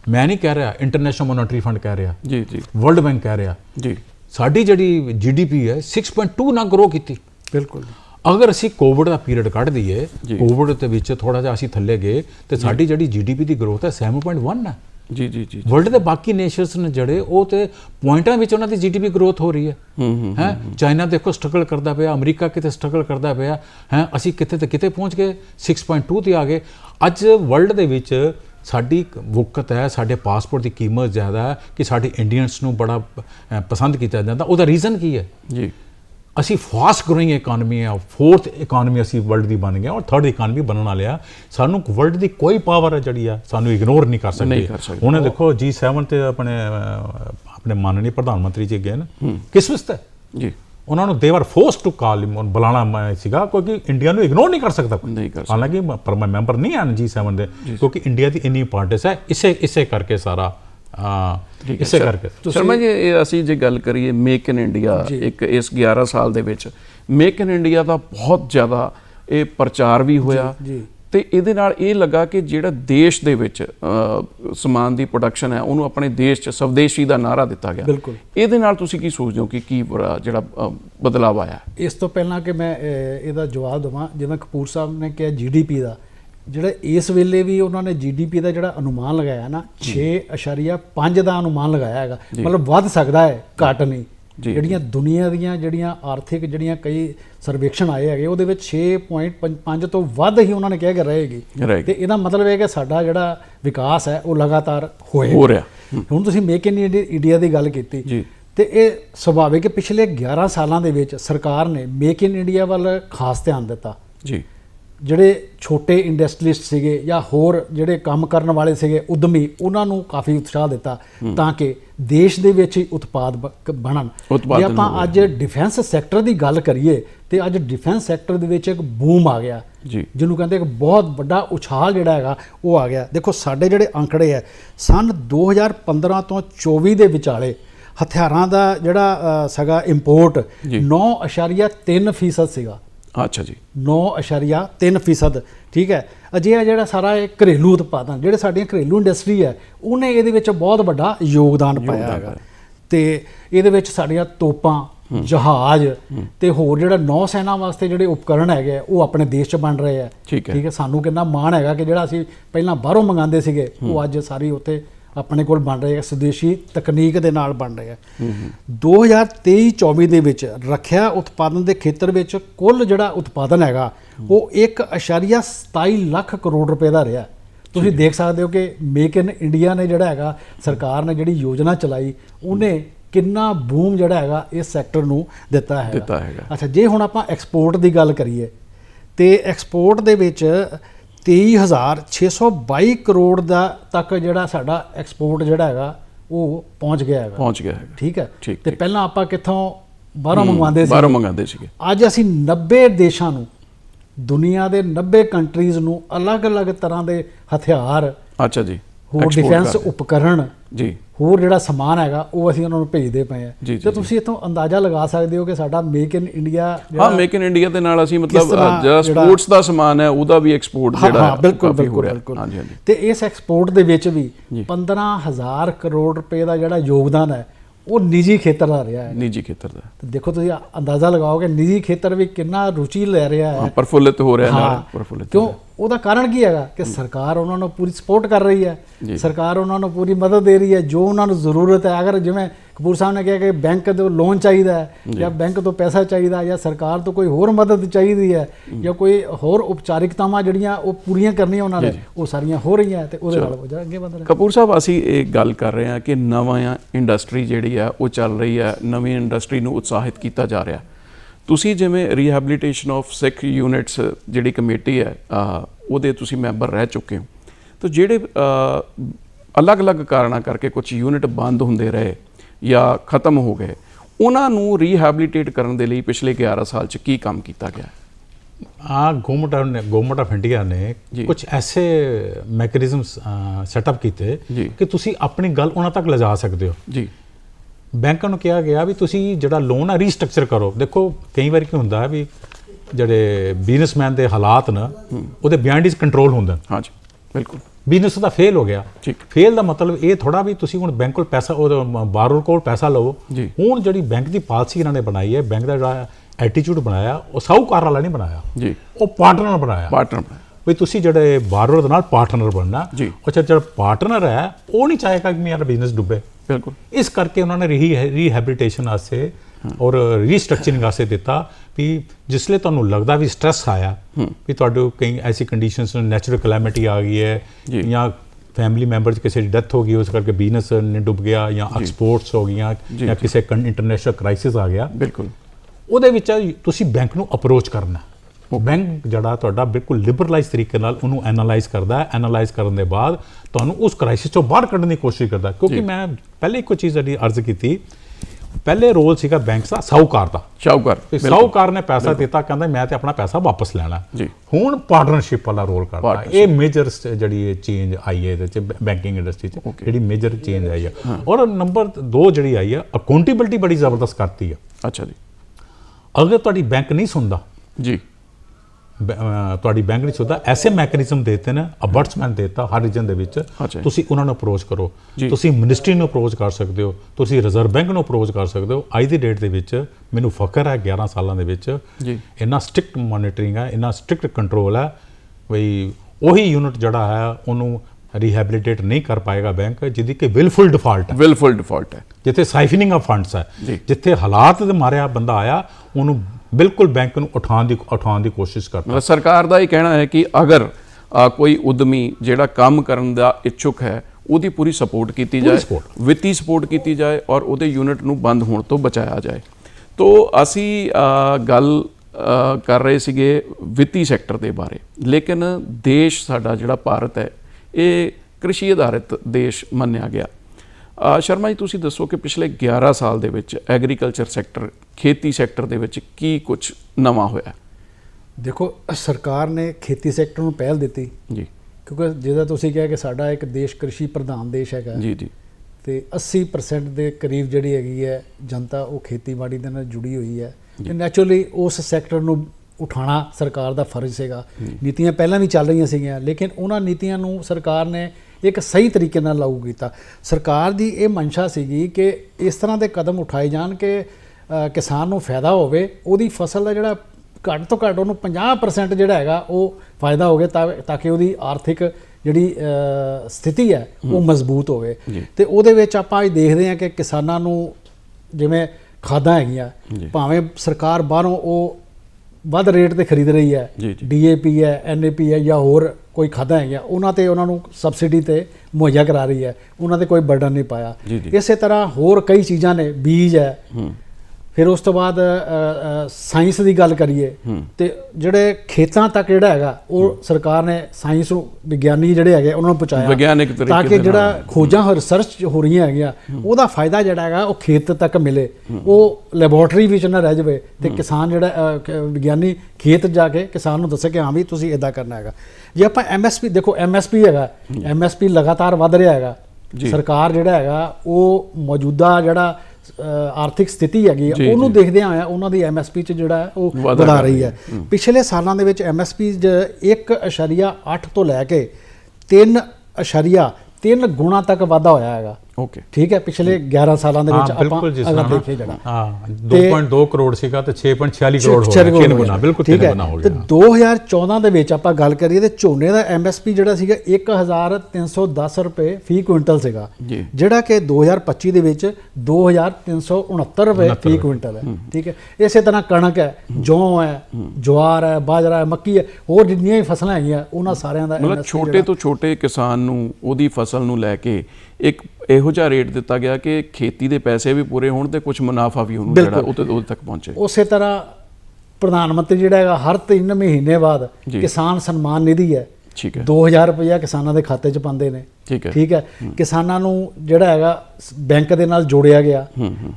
ਮੈਂ ਨਹੀਂ ਕਹਿ ਰਿਹਾ ਇੰਟਰਨੈਸ਼ਨਲ ਮੋਨਿਟਰੀ ਫੰਡ ਕਹਿ ਰਿਹਾ ਜੀ ਜੀ। ਵਰਲਡ ਬੈਂਕ ਕਹਿ ਰਿਹਾ। ਜੀ। ਸਾਡੀ ਜਿਹੜੀ ਜੀਡੀਪੀ ਹੈ 6.2 ਨਾਲ ਗਰੋ ਕੀਤੀ। ਬਿਲਕੁਲ। ਅਗਰ ਅਸੀਂ ਕੋਵਿਡ ਦਾ ਪੀਰੀਅਡ ਕੱਢ ਦਈਏ। ਕੋਵਿਡ ਦੇ ਵਿੱਚ ਥੋੜਾ ਜਿਹਾ ਅਸੀਂ ਥੱਲੇ ਗਏ ਤੇ ਸਾਡੀ ਜਿਹੜੀ ਜੀਡੀਪੀ ਦੀ ਗਰੋਥ ਹੈ 7.1 ਹੈ। ਜੀ ਜੀ ਜੀ ਵਰਲਡ ਦੇ ਬਾਕੀ ਨੇਸ਼ਨਸ ਨੇ ਜਿਹੜੇ ਉਹ ਤੇ ਪੁਆਇੰਟਾਂ ਵਿੱਚ ਉਹਨਾਂ ਦੀ ਜੀਡੀਪੀ ਗਰੋਥ ਹੋ ਰਹੀ ਹੈ। ਹੂੰ ਚਾਈਨਾ ਦੇਖੋ ਸਟਰਗਲ ਕਰਦਾ ਪਿਆ ਅਮਰੀਕਾ ਕਿਤੇ ਸਟਰਗਲ ਕਰਦਾ ਪਿਆ। ਹੈ? ਅਸੀਂ ਕਿਤੇ ਤੇ ਕਿਤੇ ਪਹੁੰਚ ਗਏ 6.2 ਤੇ ਆ ਗਏ। ਅੱਜ ਵਰਲਡ ਦੇ ਵਿੱਚ ਸਾਡੀ ਵਕਤ ਹੈ ਸਾਡੇ ਪਾਸਪੋਰਟ ਦੀ ਕੀਮਤ ਜ਼ਿਆਦਾ ਹੈ ਕਿ ਸਾਡੇ ਇੰਡੀਅਨਸ ਨੂੰ ਬੜਾ ਪਸੰਦ ਕੀਤਾ ਜਾਂਦਾ। ਉਹਦਾ ਰੀਜ਼ਨ ਕੀ ਹੈ? ਜੀ। ਅਸੀਂ ਫਾਸਟ ਗਰੋਇੰਗ ਇਕਨੋਮੀ ਆ ਫੋਰਥ ਇਕਨੋਮੀ ਅਸੀਂ ਵਰਲਡ ਦੀ ਬਣ ਗਏ ਔਰ ਥਰਡ ਇਕਨੋਮੀ ਬਣਨ ਵਾਲੇ ਆ। ਸਾਨੂੰ ਵਰਲਡ ਦੀ ਕੋਈ ਪਾਵਰ ਹੈ ਜਿਹੜੀ ਆ ਸਾਨੂੰ ਇਗਨੋਰ ਨਹੀਂ ਕਰ ਸਕਦੀ। ਹੁਣ ਦੇਖੋ G7 ਤੇ ਆਪਣੇ ਆਪਣੇ ਮਾਨਨੀ ਪ੍ਰਧਾਨ ਮੰਤਰੀ ਜੀ ਗਏ ਨਾ। ਕਿਸ ਵਾਸਤੇ ਜੀ। ਉਹਨਾਂ ਨੂੰ ਦੇ are force to call him ਬੁਲਾਣਾ ਮੈਂ ਸੀਗਾ ਕਿਉਂਕਿ ਇੰਡੀਆ ਨੂੰ ਇਗਨੋਰ ਨਹੀਂ ਕਰ ਸਕਦਾ ਕੋਈ। ਨਹੀਂ ਕਰ ਸਕਦਾ। ਹਾਲਾਂਕਿ ਪਰ ਮੈਂ ਮੈਂਬਰ ਨਹੀਂ ਹਾਂ G7 ਦੇ ਕਿਉਂਕਿ ਇੰਡੀਆ ਦੀ ਇੰਨੀ ਇੰਪੋਰਟੈਂਸ ਹੈ ਇਸੇ ਇਸੇ ਕਰਕੇ ਸਾਰਾ ਇਸੇ ਕਰਕੇ। ਸ਼ਰਮਾ ਜੀ ਇਹ ਅਸੀਂ ਜੇ ਗੱਲ ਕਰੀਏ ਮੇਕ ਇਨ ਇੰਡੀਆ ਇੱਕ ਇਸ 11 ਸਾਲ ਦੇ ਵਿੱਚ ਮੇਕ ਇਨ ਇੰਡੀਆ ਦਾ ਬਹੁਤ ਜ਼ਿਆਦਾ ਇਹ ਪ੍ਰਚਾਰ ਵੀ ਹੋਇਆ। ਤੇ ਇਹਦੇ ਨਾਲ ਇਹ ਲੱਗਾ ਕਿ ਜਿਹੜਾ ਦੇਸ਼ ਦੇ ਵਿੱਚ ਸਮਾਨ ਦੀ ਪ੍ਰੋਡਕਸ਼ਨ ਹੈ ਉਹਨੂੰ ਆਪਣੇ ਦੇਸ਼ 'ਚ ਸਵਦੇਸ਼ੀ ਦਾ ਨਾਰਾ ਦਿੱਤਾ ਗਿਆ। ਬਿਲਕੁਲ। ਇਹਦੇ ਨਾਲ ਤੁਸੀਂ ਕੀ ਸੋਚਦੇ ਹੋ ਕਿ ਕੀ ਜਿਹੜਾ ਬਦਲਾਅ ਆਇਆ? ਇਸ ਤੋਂ ਪਹਿਲਾਂ ਕਿ ਮੈਂ ਇਹਦਾ ਜਵਾਬ ਦਵਾਂ ਜਿਵੇਂ ਕਪੂਰ ਸਾਹਿਬ ਨੇ ਕਿਹਾ ਜੀਡੀਪੀ ਦਾ ਜਿਹੜਾ ਇਸ ਵੇਲੇ ਵੀ ਉਹਨਾਂ ਨੇ ਜੀਡੀਪੀ ਦਾ ਜਿਹੜਾ ਅਨੁਮਾਨ ਲਗਾਇਆ ਨਾ 6.5 ਦਾ ਅਨੁਮਾਨ ਲਗਾਇਆ ਹੈਗਾ। ਮਤਲਬ ਵੱਧ ਸਕਦਾ ਹੈ ਘਟ ਨਹੀਂ। ਜਿਹੜੀਆਂ ਦੁਨੀਆ ਦੀਆਂ ਜਿਹੜੀਆਂ ਆਰਥਿਕ ਜਿਹੜੀਆਂ ਕਈ ਸਰਵੇਖਣ ਆਏ ਹੈਗੇ ਉਹਦੇ ਵਿੱਚ 6.5 ਤੋਂ ਵੱਧ ਹੀ ਉਹਨਾਂ ਨੇ ਕਿਹਾ ਕਿ ਰਹੇਗੀ। ਤੇ ਇਹਦਾ ਮਤਲਬ ਇਹ ਹੈ ਕਿ ਸਾਡਾ ਜਿਹੜਾ ਵਿਕਾਸ ਹੈ ਉਹ ਲਗਾਤਾਰ ਹੋਏਗਾ ਹੋ ਰਿਹਾ। ਹੁਣ ਤੁਸੀਂ ਮੇਕ ਇਨ ਇੰਡੀਆ ਦੀ ਗੱਲ ਕੀਤੀ। ਜੀ। ਤੇ ਇਹ ਸੁਭਾਵਿਕ ਪਿਛਲੇ 11 ਸਾਲਾਂ ਦੇ ਵਿੱਚ ਸਰਕਾਰ ਨੇ ਮੇਕ ਇਨ ਇੰਡੀਆ ਵੱਲ ਖਾਸ ਧਿਆਨ ਦਿੱਤਾ। ਜੀ। ਜਿਹੜੇ ਛੋਟੇ ਇੰਡਸਟਰੀਲਿਸਟ ਸੀਗੇ ਜਾਂ ਹੋਰ ਜਿਹੜੇ ਕੰਮ ਕਰਨ ਵਾਲੇ ਸੀਗੇ ਉਦਮੀ ਉਹਨਾਂ ਨੂੰ ਕਾਫੀ ਉਤਸ਼ਾਹ ਦਿੱਤਾ ਤਾਂ ਕਿ ਦੇਸ਼ ਦੇ ਵਿੱਚ ਹੀ ਉਤਪਾਦ ਬਣਨ ਜੇ ਆਪਾਂ। ਅੱਜ ਡਿਫੈਂਸ ਸੈਕਟਰ ਦੀ ਗੱਲ ਕਰੀਏ ਤੇ ਅੱਜ ਡਿਫੈਂਸ ਸੈਕਟਰ ਦੇ ਵਿੱਚ ਇੱਕ ਬੂਮ ਆ ਗਿਆ। ਜਿਹਨੂੰ ਕਹਿੰਦੇ ਇੱਕ ਬਹੁਤ ਵੱਡਾ ਉਛਾਲ ਜਿਹੜਾ ਹੈਗਾ ਉਹ ਆ ਗਿਆ ਦੇਖੋ ਸਾਡੇ ਜਿਹੜੇ ਅੰਕੜੇ ਹੈ ਸਨ 2015 ਤੋਂ 24 ਦੇ ਵਿਚਾਲੇ ਹਥਿਆਰਾਂ ਦਾ ਜਿਹੜਾ ਸਗਾ ਇੰਪੋਰਟ ਜੀ। 9.3% ਸੀਗਾ ਅੱਛਾ ਜੀ। 9.3% ਠੀਕ ਹੈ। ਅਜਿਹਾ ਜਿਹੜਾ ਸਾਰਾ ਇਹ ਘਰੇਲੂ ਉਤਪਾਦਨ ਜਿਹੜੇ ਸਾਡੀਆਂ ਘਰੇਲੂ ਇੰਡਸਟਰੀ ਹੈ ਉਹਨੇ ਇਹਦੇ ਵਿੱਚ ਬਹੁਤ ਵੱਡਾ ਯੋਗਦਾਨ ਪਾਇਆ ਹੈਗਾ। ਤੇ ਇਹਦੇ ਵਿੱਚ ਸਾਡੀਆਂ ਤੋਪਾਂ ਜਹਾਜ਼ ਤੇ ਹੋਰ ਜਿਹੜਾ ਨੌ ਸੈਨਾ ਵਾਸਤੇ ਜਿਹੜੇ ਉਪਕਰਨ ਹੈਗੇ ਉਹ ਆਪਣੇ ਦੇਸ਼ 'ਚ ਬਣ ਰਹੇ ਆ। ਠੀਕ ਹੈ। ਸਾਨੂੰ ਕਿੰਨਾ ਮਾਣ ਹੈਗਾ ਕਿ ਜਿਹੜਾ ਅਸੀਂ ਪਹਿਲਾਂ ਬਾਹਰੋਂ ਮੰਗਾਉਂਦੇ ਸੀਗੇ ਉਹ ਅੱਜ ਸਾਰੀ ਉੱਥੇ ਆਪਣੇ ਕੋਲ ਬਣ ਰਹੇ ਆ ਸਵਦੇਸ਼ੀ ਤਕਨੀਕ ਦੇ ਨਾਲ ਬਣ ਰਹੇ ਆ। 2023-24 ਦੇ ਵਿੱਚ ਰੱਖਿਆ ਉਤਪਾਦਨ ਦੇ ਖੇਤਰ ਵਿੱਚ ਕੁੱਲ ਜਿਹੜਾ ਉਤਪਾਦਨ ਹੈਗਾ ਉਹ 1.27 ਲੱਖ ਕਰੋੜ ਰੁਪਏ ਦਾ ਰਿਹਾ। ਤੁਸੀਂ ਦੇਖ ਸਕਦੇ ਹੋ ਕਿ ਮੇਕ ਇਨ ਇੰਡੀਆ ਨੇ ਜਿਹੜਾ ਹੈਗਾ ਸਰਕਾਰ ਨੇ ਜਿਹੜੀ ਯੋਜਨਾ ਚਲਾਈ ਉਹਨੇ ਕਿੰਨਾ ਬੂਮ ਜਿਹੜਾ ਹੈਗਾ ਇਸ ਸੈਕਟਰ ਨੂੰ ਦਿੱਤਾ ਹੈਗਾ। ਦਿੱਤਾ ਹੈਗਾ। ਅੱਛਾ ਜੇ ਹੁਣ ਆਪਾਂ ਐਕਸਪੋਰਟ ਦੀ ਗੱਲ ਕਰੀਏ ਤੇ ਐਕਸਪੋਰਟ ਦੇ ਵਿੱਚ 23622 ਕਰੋੜ ਦਾ ਤੱਕ ਜਿਹੜਾ ਸਾਡਾ ਐਕਸਪੋਰਟ ਜਿਹੜਾ ਹੈਗਾ ਉਹ ਪਹੁੰਚ ਗਿਆ ਹੈਗਾ। ਪਹੁੰਚ ਗਿਆ ਹੈਗਾ। ਠੀਕ ਹੈ? ਤੇ। ਪਹਿਲਾਂ ਆਪਾਂ ਕਿੱਥੋਂ ਬਾਹਰੋਂ ਮੰਗਵਾਉਂਦੇ ਸੀ ਬਾਹਰੋਂ ਮੰਗਾਉਂਦੇ ਸੀਗੇ। ਅੱਜ ਅਸੀਂ 90 ਦੇਸ਼ਾਂ ਨੂੰ ਦੁਨੀਆ ਦੇ 90 ਕੰਟਰੀਜ਼ ਨੂੰ ਅਲੱਗ-ਅਲੱਗ ਤਰ੍ਹਾਂ ਦੇ ਹਥਿਆਰ ਅੱਛਾ ਜੀ। ਹੋਰ ਡਿਫੈਂਸ। ਉਪਕਰਨ ਜੀ। ਹੋਰ ਜਿਹੜਾ ਸਮਾਨ ਹੈਗਾ ਉਹ ਅਸੀਂ ਉਹਨਾਂ ਨੂੰ ਭੇਜਦੇ ਪਏ ਆ ਤੇ ਤੁਸੀਂ ਇਥੋਂ ਅੰਦਾਜ਼ਾ ਲਗਾ ਸਕਦੇ ਹੋ ਕਿ ਸਾਡਾ ਮੇਕ ਇਨ ਇੰਡੀਆ ਹਾਂ ਮੇਕ ਇਨ ਇੰਡੀਆ ਦੇ ਨਾਲ ਅਸੀਂ ਮਤਲਬ ਜਿਹੜਾ ਸਪੋਰਟਸ ਦਾ ਸਮਾਨ ਹੈ ਉਹਦਾ ਵੀ ਐਕਸਪੋਰਟ ਜਿਹੜਾ ਹਾਂ ਬਿਲਕੁਲ ਬਿਲਕੁਲ ਹਾਂਜੀ ਹਾਂਜੀ। ਤੇ ਇਸ ਐਕਸਪੋਰਟ ਦੇ ਵਿੱਚ ਵੀ ਜੀ। 15000 ਕਰੋੜ ਰੁਪਏ ਦਾ ਜਿਹੜਾ ਯੋਗਦਾਨ ਹੈ ਉਹ ਨਿੱਜੀ ਖੇਤਰ ਦਾ ਰਿਹਾ ਹੈ। ਨਿੱਜੀ ਖੇਤਰ ਦਾ। ਤੇ ਦੇਖੋ ਤੁਸੀਂ ਅੰਦਾਜ਼ਾ ਲਗਾਓ ਕਿ ਨਿੱਜੀ ਖੇਤਰ ਵੀ ਕਿੰਨਾ ਰੁਚੀ ਲੈ ਰਿਹਾ ਹਾਂ। ਹੈ ਪ੍ਰਫੁੱਲਿਤ ਹੋ ਰਿਹਾ ਨਾਲ ਪ੍ਰਫੁੱਲਿਤ ਕਿਉਂ? ਉਹਦਾ ਕਾਰਨ ਕੀ ਹੈਗਾ? ਕਿ ਸਰਕਾਰ ਉਹਨਾਂ ਨੂੰ ਪੂਰੀ ਸਪੋਰਟ ਕਰ ਰਹੀ ਹੈ। ਸਰਕਾਰ ਉਹਨਾਂ ਨੂੰ ਪੂਰੀ ਮਦਦ ਦੇ ਰਹੀ ਹੈ। ਜੋ ਉਹਨਾਂ ਨੂੰ ਜ਼ਰੂਰਤ ਹੈ ਅਗਰ ਜਿਵੇਂ ਕਪੂਰ ਸਾਹਿਬ ਨੇ ਕਿਹਾ ਕਿ ਬੈਂਕ ਤੋਂ ਲੋਨ ਚਾਹੀਦਾ ਹੈ ਜਾਂ। ਬੈਂਕ ਤੋਂ ਪੈਸਾ ਚਾਹੀਦਾ ਹੈ ਜਾਂ ਸਰਕਾਰ ਤੋਂ ਕੋਈ ਹੋਰ ਮਦਦ ਚਾਹੀਦੀ ਹੈ ਜਾਂ। ਕੋਈ ਹੋਰ ਉਪਚਾਰਿਕਤਾਵਾਂ ਜਿਹੜੀਆਂ ਉਹ ਪੂਰੀਆਂ ਕਰਨੀਆਂ ਉਹਨਾਂ ਨੇ ਉਹ ਸਾਰੀਆਂ ਹੋ ਰਹੀਆਂ ਤੇ ਉਹਦੇ ਨਾਲ ਉਹ ਜਾ ਅੱਗੇ ਵਧ ਰਹੇ ਕਪੂਰ ਸਾਹਿਬ ਅਸੀਂ ਇਹ ਗੱਲ ਕਰ ਰਹੇ ਹਾਂ ਕਿ ਨਵਾਂ ਇੰਡਸਟਰੀ ਜਿਹੜੀ ਆ ਉਹ ਚੱਲ ਰਹੀ ਹੈ। ਨਵੀਂ ਇੰਡਸਟਰੀ ਨੂੰ ਉਤਸ਼ਾਹਿਤ ਕੀਤਾ ਜਾ ਰਿਹਾ। ਤੁਸੀਂ ਜਿਵੇਂ ਰੀਹੈਬਿਲਿਟੇਸ਼ਨ ਆਫ ਸਿੱਖ ਯੂਨਿਟਸ ਜਿਹੜੀ ਕਮੇਟੀ ਹੈ ਉਹਦੇ ਤੁਸੀਂ ਮੈਂਬਰ ਰਹਿ ਚੁੱਕੇ ਹੋ ਤਾਂ ਜਿਹੜੇ ਅਲੱਗ-ਅਲੱਗ ਕਾਰਨਾਂ ਕਰਕੇ ਕੁਝ ਯੂਨਿਟ ਬੰਦ ਹੁੰਦੇ ਰਹੇ ਜਾਂ ਖਤਮ ਹੋ ਗਏ ਉਹਨਾਂ ਨੂੰ ਰੀਹੈਬਿਲਿਟੇਟ ਕਰਨ ਦੇ ਲਈ ਪਿਛਲੇ 11 ਸਾਲ 'ਚ ਕੀ ਕੰਮ ਕੀਤਾ ਗਿਆ ਆ ਗਵਰਨਮੈਂਟ ਨੇ ਗਵਰਨਮੈਂਟ ਆਫ ਇੰਡੀਆ ਨੇ। ਕੁਝ ਐਸੇ ਮੈਕੈਨਿਜ਼ਮਸ ਸੈਟਅਪ ਕੀਤੇ। ਕਿ ਤੁਸੀਂ ਆਪਣੀ ਗੱਲ ਉਹਨਾਂ ਤੱਕ ਲਿਜਾ ਸਕਦੇ ਹੋ ਜੀ ਬੈਂਕਾਂ ਨੂੰ ਕਿਹਾ ਗਿਆ ਵੀ ਤੁਸੀਂ ਜਿਹੜਾ ਲੋਨ ਆ ਰੀਸਟਰਕਚਰ ਕਰੋ। ਦੇਖੋ ਕਈ ਵਾਰ ਕੀ ਹੁੰਦਾ ਵੀ ਜਿਹੜੇ ਬਿਜ਼ਨਸਮੈਨ ਦੇ ਹਾਲਾਤ ਨਾ ਉਹਦੇ ਬਿਆੰਡ ਇਸ ਕੰਟਰੋਲ ਹੁੰਦੇ। ਹਾਂਜੀ ਬਿਲਕੁਲ। ਬਿਜ਼ਨਸ ਦਾ ਫੇਲ ਹੋ ਗਿਆ। ਫੇਲ ਦਾ ਮਤਲਬ ਇਹ ਥੋੜਾ ਵੀ ਤੁਸੀਂ ਹੁਣ ਬੈਂਕ ਕੋਲ ਪੈਸਾ ਉਹ ਬਾਰੋਰ ਕੋਲ ਪੈਸਾ ਲਵੋ। ਹੁਣ ਜਿਹੜੀ ਬੈਂਕ ਦੀ ਪਾਲਿਸੀ ਇਹਨਾਂ ਨੇ ਬਣਾਈ ਹੈ ਬੈਂਕ ਦਾ ਜਿਹੜਾ ਐਟੀਟਿਊਡ ਬਣਾਇਆ ਉਹ ਸਾਹੂਕਾਰ ਵਾਲਾ ਨਹੀਂ ਬਣਾਇਆ। ਜੀ। ਉਹ ਪਾਰਟਨਰ ਬਣਾਇਆ। ਪਾਰਟਨਰ ਵੀ ਤੁਸੀਂ ਜਿਹੜੇ ਬਾਰੋਰ ਦੇ ਨਾਲ ਪਾਰਟਨਰ ਬਣਨਾ। ਅੱਛਾ ਜਿਹੜਾ ਪਾਰਟਨਰ ਹੈ ਉਹ ਨਹੀਂ ਚਾਹੇਗਾ ਕਿ ਮੇਰਾ ਬਿਜ਼ਨਸ ਡੁੱਬੇ। ਬਿਲਕੁਲ। ਇਸ ਕਰਕੇ ਉਹਨਾਂ ਨੇ ਰੀ ਰੀਹੈਬਿਲਿਟੇਸ਼ਨ ਵਾਸਤੇ ਔਰ ਰੀਸਟਰਕਚਰਿੰਗ ਵਾਸਤੇ ਦਿੱਤਾ ਵੀ ਜਿਸਲੇ ਤੁਹਾਨੂੰ ਲੱਗਦਾ ਵੀ ਸਟ੍ਰੈਸ ਆਇਆ ਵੀ ਤੁਹਾਡੇ ਕਈ ਐਸੀ ਕੰਡੀਸ਼ਨਸ ਨੈਚੁਰਲ ਕਲੈਮਿਟੀ ਆ ਗਈ ਹੈ ਜੀ। ਫੈਮਿਲੀ ਮੈਂਬਰ ਕਿਸੇ ਦੀ ਡੈਥ ਹੋ ਗਈ ਉਸ ਕਰਕੇ ਬਿਜ਼ਨਸ ਨੇ ਡੁੱਬ ਗਿਆ ਜਾਂ ਐਕਸਪੋਰਟਸ ਹੋ ਗਈਆਂ ਜੀ। ਕਿਸੇ ਇੰਟਰਨੈਸ਼ਨਲ ਕ੍ਰਾਈਸਿਸ ਆ ਗਿਆ। ਬਿਲਕੁਲ। ਉਹਦੇ ਵਿੱਚ ਤੁਸੀਂ ਬੈਂਕ ਨੂੰ ਅਪਰੋਚ ਕਰਨਾ। ਉਹ ਬੈਂਕ ਜਿਹੜਾ ਤੁਹਾਡਾ ਬਿਲਕੁਲ ਲਿਬਰਲਾਈਜ਼ ਤਰੀਕੇ ਨਾਲ ਉਹਨੂੰ ਐਨਾਲਾਈਜ਼ ਕਰਦਾ ਹੈ ਐਨਾਲਾਈਜ਼ ਕਰਨ ਦੇ ਬਾਅਦ ਤੁਹਾਨੂੰ ਉਸ ਕ੍ਰਾਈਸਿਸ ਚੋਂ ਬਾਹਰ ਕੱਢਣ ਦੀ ਕੋਸ਼ਿਸ਼ ਕਰਦਾ ਕਿਉਂਕਿ। ਮੈਂ ਪਹਿਲੇ ਇੱਕੋ ਚੀਜ਼ ਜਿਹੜੀ ਅਰਜ਼ ਕੀਤੀ ਪਹਿਲੇ ਰੋਲ ਸੀਗਾ ਬੈਂਕ ਦਾ ਸਾਹੂਕਾਰ ਦਾ। ਸ਼ਾਹੂਕਾਰ ਤੇ ਸਾਹੂਕਾਰ ਨੇ ਪੈਸਾ ਦਿੱਤਾ ਕਹਿੰਦਾ ਮੈਂ ਤੇ ਆਪਣਾ ਪੈਸਾ ਵਾਪਸ ਲੈਣਾ। ਹੁਣ ਪਾਰਟਨਰਸ਼ਿਪ ਵਾਲਾ ਰੋਲ ਕਰਦਾ। ਇਹ ਮੇਜਰ ਜਿਹੜੀ ਚੇਂਜ ਆਈ ਹੈ ਇਹਦੇ ਚ ਬੈਂਕਿੰਗ ਇੰਡਸਟਰੀ ਚ। ਜਿਹੜੀ ਮੇਜਰ ਚੇਂਜ ਆਈ ਹੈ। ਔਰ ਨੰਬਰ 2 ਜਿਹੜੀ ਆਈ ਹੈ ਅਕਾਊਂਟੇਬਿਲਟੀ ਬੜੀ ਜ਼ਬਰਦਸਤ ਕਰਤੀ ਹੈ। ਅੱਛਾ ਜੀ। ਅਗਰ ਤੁਹਾਡੀ ਬੈਂਕ ਨਹੀਂ ਸੁਣਦਾ ਜੀ। ਤੁਹਾਡੀ ਬੈਂਕ ਨਹੀਂ ਸੁਣਦਾ ਐਸੇ ਮੈਕੈਨਿਜ਼ਮ ਦੇਤੇ ਨੇ ਅਬਰਟਸਮੈਨ ਦੇਤਾ ਹਰ ਰੀਜਨ ਦੇ ਵਿੱਚ। ਤੁਸੀਂ ਉਹਨਾਂ ਨੂੰ ਅਪਰੋਚ ਕਰੋ। ਤੁਸੀਂ ਮਿਨਿਸਟਰੀ ਨੂੰ ਅਪਰੋਚ ਕਰ ਸਕਦੇ ਹੋ ਤੁਸੀਂ ਰਿਜ਼ਰਵ ਬੈਂਕ ਨੂੰ ਅਪਰੋਚ ਕਰ ਸਕਦੇ ਹੋ ਅੱਜ ਦੀ ਡੇਟ ਦੇ ਵਿੱਚ ਮੈਨੂੰ ਫਖਰ ਹੈ 11 ਸਾਲਾਂ ਦੇ ਵਿੱਚ ਜੀ। ਇੰਨਾ ਸਟ੍ਰਿਕਟ ਮੋਨੀਟਰਿੰਗ ਹੈ ਇੰਨਾ ਸਟ੍ਰਿਕਟ ਕੰਟਰੋਲ ਹੈ ਵੀ ਉਹੀ ਯੂਨਿਟ ਜਿਹੜਾ ਹੈ ਉਹਨੂੰ ਰੀਹੈਬਿਲਿਟੇਟ ਨਹੀਂ ਕਰ ਪਾਏਗਾ ਬੈਂਕ ਜਿਹਦੀ ਕਿ ਵਿਲਫੁਲ ਡਿਫਾਲਟ ਹੈ ਵਿਲਫੁਲ ਡਿਫਾਲਟ ਹੈ ਜਿੱਥੇ ਸਾਈਫਨਿੰਗ ਆਫ ਫੰਡਸ ਹੈ। ਜਿੱਥੇ ਹਾਲਾਤ ਦੇ ਮਾਰਿਆ ਬੰਦਾ ਆਇਆ ਉਹਨੂੰ ਬਿਲਕੁਲ ਬੈਂਕ ਨੂੰ ਉਠਾਉਣ ਦੀ ਉਠਾਉਣ ਦੀ ਕੋਸ਼ਿਸ਼ ਕਰਦਾ। ਸਰਕਾਰ ਦਾ ਇਹ ਕਹਿਣਾ ਹੈ ਕਿ ਅਗਰ ਕੋਈ ਉਦਮੀ ਜਿਹੜਾ ਕੰਮ ਕਰਨ ਦਾ ਇੱਛੁਕ ਹੈ ਉਹਦੀ ਪੂਰੀ ਸਪੋਰਟ ਕੀਤੀ ਜਾਏ। ਵਿੱਤੀ ਸਪੋਰਟ ਕੀਤੀ ਜਾਏ ਔਰ ਉਹਦੇ ਯੂਨਿਟ ਨੂੰ ਬੰਦ ਹੋਣ ਤੋਂ ਬਚਾਇਆ ਜਾਏ। ਤੋ ਅਸੀਂ ਗੱਲ ਕਰ ਰਹੇ ਸੀਗੇ ਵਿੱਤੀ ਸੈਕਟਰ ਦੇ ਬਾਰੇ। ਲੇਕਿਨ ਦੇਸ਼ ਸਾਡਾ ਜਿਹੜਾ ਭਾਰਤ ਹੈ ਇਹ ਕ੍ਰਿਸ਼ੀ ਆਧਾਰਿਤ ਦੇਸ਼ ਮੰਨਿਆ ਗਿਆ। ਸ਼ਰਮਾ ਜੀ ਤੁਸੀਂ ਦੱਸੋ ਕਿ ਪਿਛਲੇ 11 ਸਾਲ ਦੇ ਵਿੱਚ ਐਗਰੀਕਲਚਰ ਸੈਕਟਰ ਖੇਤੀ ਸੈਕਟਰ ਦੇ ਵਿੱਚ ਕੀ ਕੁਝ ਨਵਾਂ ਹੋਇਆ ਦੇਖੋ ਸਰਕਾਰ ਨੇ ਖੇਤੀ ਸੈਕਟਰ ਨੂੰ ਪਹਿਲ ਦਿੱਤੀ। ਜੀ। ਕਿਉਂਕਿ ਜਿਹਦਾ ਤੁਸੀਂ ਕਿਹਾ ਕਿ ਸਾਡਾ ਇੱਕ ਦੇਸ਼ ਕ੍ਰਿਸ਼ੀ ਪ੍ਰਧਾਨ ਦੇਸ਼ ਹੈਗਾ। ਜੀ ਜੀ। ਤੇ 80% ਦੇ ਕਰੀਬ ਜਿਹੜੀ ਹੈਗੀ ਹੈ ਜਨਤਾ ਉਹ ਖੇਤੀਬਾੜੀ ਦੇ ਨਾਲ ਜੁੜੀ ਹੋਈ ਹੈ। ਤੇ ਨੈਚੁਰਲੀ ਉਸ ਸੈਕਟਰ ਨੂੰ ਉਠਾਉਣਾ ਸਰਕਾਰ ਦਾ ਫਰਜ਼ ਸੀਗਾ। ਨੀਤੀਆਂ ਪਹਿਲਾਂ ਵੀ ਚੱਲ ਰਹੀਆਂ ਸੀਗੀਆਂ ਲੇਕਿਨ ਉਹਨਾਂ ਨੀਤੀਆਂ ਨੂੰ ਸਰਕਾਰ ਨੇ ਇੱਕ ਸਹੀ ਤਰੀਕੇ ਨਾਲ ਲਾਗੂ ਕੀਤਾ ਸਰਕਾਰ ਦੀ ਇਹ ਮਨਸ਼ਾ ਸੀਗੀ ਕਿ ਇਸ ਤਰ੍ਹਾਂ ਦੇ ਕਦਮ ਉਠਾਏ ਜਾਣ ਕਿ ਕਿਸਾਨ ਨੂੰ ਫਾਇਦਾ ਹੋਵੇ ਉਹਦੀ ਫਸਲ ਦਾ ਜਿਹੜਾ ਘੱਟ ਤੋਂ ਘੱਟ ਉਹਨੂੰ 50% ਜਿਹੜਾ ਹੈਗਾ ਉਹ ਫਾਇਦਾ ਹੋਵੇ ਤਾਂ ਕਿ ਉਹਦੀ ਆਰਥਿਕ ਜਿਹੜੀ ਸਥਿਤੀ ਹੈ ਉਹ ਮਜ਼ਬੂਤ ਹੋਵੇ। ਤੇ ਉਹਦੇ ਵਿੱਚ ਆਪਾਂ ਅੱਜ ਦੇਖਦੇ ਹਾਂ ਕਿ ਕਿਸਾਨਾਂ ਨੂੰ ਜਿਵੇਂ ਖਾਦਾਂ ਹੈਗੀਆਂ। ਭਾਵੇਂ ਸਰਕਾਰ ਬਾਹਰੋਂ ਉਹ ਵੱਧ ਰੇਟ ਤੇ ਖਰੀਦ ਰਹੀ ਹੈ। ਡੀਏਪੀ ਹੈ ਐਨਏਪੀ ਹੈ ਜਾਂ ਹੋਰ ਕੋਈ ਖਾਦਾਂ ਹੈਗੀਆਂ ਉਹਨਾਂ ਤੇ ਉਹਨਾਂ ਨੂੰ ਸਬਸਿਡੀ ਤੇ ਮੁਹੱਈਆ ਕਰਾ ਰਹੀ ਹੈ। ਉਹਨਾਂ ਤੇ ਕੋਈ ਬਰਡਨ ਨਹੀਂ ਪਾਇਆ। ਇਸੇ ਤਰ੍ਹਾਂ ਹੋਰ ਕਈ ਚੀਜ਼ਾਂ ਨੇ ਬੀਜ ਹੈ। ਫਿਰ ਉਸ ਤੋਂ ਬਾਅਦ ਸਾਇੰਸ ਦੀ ਗੱਲ ਕਰੀਏ ਤੇ ਜਿਹੜੇ ਖੇਤਾਂ ਤੱਕ ਜਿਹੜਾ ਹੈਗਾ ਉਹ ਸਰਕਾਰ ਨੇ ਸਾਇੰਸ ਨੂੰ ਵਿਗਿਆਨੀ ਜਿਹੜੇ ਹੈਗੇ ਉਹਨਾਂ ਨੂੰ ਪਹੁੰਚਾਇਆ। ਵਿਗਿਆਨਿਕ ਤਰੀਕੇ ਤਾਂ ਕਿ। ਜਿਹੜਾ ਖੋਜਾਂ ਹੋਰ ਰਿਸਰਚ ਹੋ ਰਹੀਆਂ ਹੈਗੀਆਂ ਉਹਦਾ ਫਾਇਦਾ ਜਿਹੜਾ ਹੈਗਾ ਉਹ ਖੇਤ ਤੱਕ ਮਿਲੇ। ਉਹ ਲੈਬੋਰੇਟਰੀ ਵਿੱਚ ਨਾ ਰਹਿ ਜਾਵੇ ਤੇ ਕਿਸਾਨ ਜਿਹੜਾ ਵਿਗਿਆਨੀ ਖੇਤ ਜਾ ਕੇ ਕਿਸਾਨ ਨੂੰ ਦੱਸੇ ਕਿ ਹਾਂ ਵੀ ਤੁਸੀਂ ਇਦਾਂ ਕਰਨਾ ਹੈਗਾ। ਜੇ ਆਪਾਂ ਐਮਐਸਪੀ ਦੇਖੋ ਐਮਐਸਪੀ ਹੈਗਾ ਐਮਐਸਪੀ ਲਗਾਤਾਰ ਵਧ ਰਿਹਾ ਹੈਗਾ। ਸਰਕਾਰ ਜਿਹੜਾ ਹੈਗਾ ਉਹ ਮੌਜੂਦਾ ਜਿਹੜਾ ਆਰਥਿਕ ਸਥਿਤੀ ਹੈਗੀ ਆ ਉਹਨੂੰ ਜੀ। ਦੇਖਦਿਆਂ ਹੋਇਆ ਉਹਨਾਂ ਦੀ ਐਮਐਸਪੀ ਚ ਜਿਹੜਾ ਉਹ ਵਾਧਾ ਰਹੀ ਹੈ। ਪਿਛਲੇ ਸਾਲਾਂ ਦੇ ਵਿੱਚ ਐਮਐਸਪੀ 1.8 ਤੋਂ ਲੈ ਕੇ 3.3 ਗੁਣਾ ਤੱਕ ਵਾਧਾ ਹੋਇਆ ਹੈਗਾ। ਓਕੇ ਠੀਕ ਹੈ ਪਿਛਲੇ 11 ਸਾਲਾਂ ਦੇ ਵਿੱਚ ਆਪਾਂ ਅਗਰ ਦੇਖੇ ਜਿਹੜਾ ਹਾਂ ਤੇ- 2.2 ਕਰੋੜ ਸੀਗਾ ਤੇ 6.46 ਕਰੋੜ ਹੋ ਗਿਆ। ਤਿੰਨ ਗੁਣਾ। ਬਿਲਕੁਲ ਤਿੰਨ ਹੈ। ਗੁਣਾ ਹੋ ਤੇ ਗਿਆ। 2014 ਦੇ ਵਿੱਚ ਆਪਾਂ ਗੱਲ ਕਰੀਏ ਤੇ ਝੋਨੇ ਦਾ ਐਮਐਸਪੀ ਜਿਹੜਾ ਸੀਗਾ 1310 ਰੁਪਏ ਫੀ ਕੁਇੰਟਲ ਸੀਗਾ। ਜਿਹੜਾ ਕਿ 2025 ਦੇ ਵਿੱਚ 2369 ਰੁਪਏ ਫੀ ਕੁਇੰਟਲ ਹੈ। ਠੀਕ ਹੈ। ਇਸੇ ਤਰ੍ਹਾਂ ਕਣਕ ਹੈ ਜੌਂ ਹੈ ਜਵਾਰ ਹੈ ਬਾਜਰਾ ਹੈ ਮੱਕੀ ਹੈ ਹੋਰ ਜਿੰਨੀਆਂ ਵੀ ਫਸਲਾਂ ਹੈਗੀਆਂ ਉਹਨਾਂ ਸਾਰਿਆਂ ਦਾ ਮਤਲਬ ਛੋਟੇ ਤੋਂ ਛੋਟੇ ਕਿਸਾਨ ਨੂੰ ਉਹਦੀ ਫਸਲ ਨੂੰ ਲੈ ਕੇ ਇੱਕ ਇਹੋ ਜਿਹਾ ਰੇਟ ਦਿੱਤਾ ਗਿਆ ਕਿ ਖੇਤੀ ਦੇ ਪੈਸੇ ਵੀ ਪੂਰੇ ਹੋਣ ਤੇ ਕੁਝ ਮੁਨਾਫਾ ਵੀ ਉਹਨੂੰ ਜਿਹੜਾ। ਉਹ ਤੇ ਉਹਦੇ ਤੱਕ ਪਹੁੰਚੇ। ਉਸੇ ਤਰ੍ਹਾਂ ਪ੍ਰਧਾਨ ਮੰਤਰੀ ਜਿਹੜਾ ਹੈਗਾ ਹਰ 3 ਮਹੀਨੇ ਬਾਅਦ। ਕਿਸਾਨ ਸਨਮਾਨ ਨਿਧੀ ਹੈ। ਠੀਕ ਹੈ। 2000 ਰੁਪਇਆ ਕਿਸਾਨਾਂ ਦੇ ਖਾਤੇ 'ਚ ਪਾਉਂਦੇ ਨੇ। ਠੀਕ ਹੈ। ਠੀਕ ਹੈ। ਕਿਸਾਨਾਂ ਨੂੰ ਜਿਹੜਾ ਹੈਗਾ ਬੈਂਕ ਦੇ ਨਾਲ ਜੋੜਿਆ ਗਿਆ।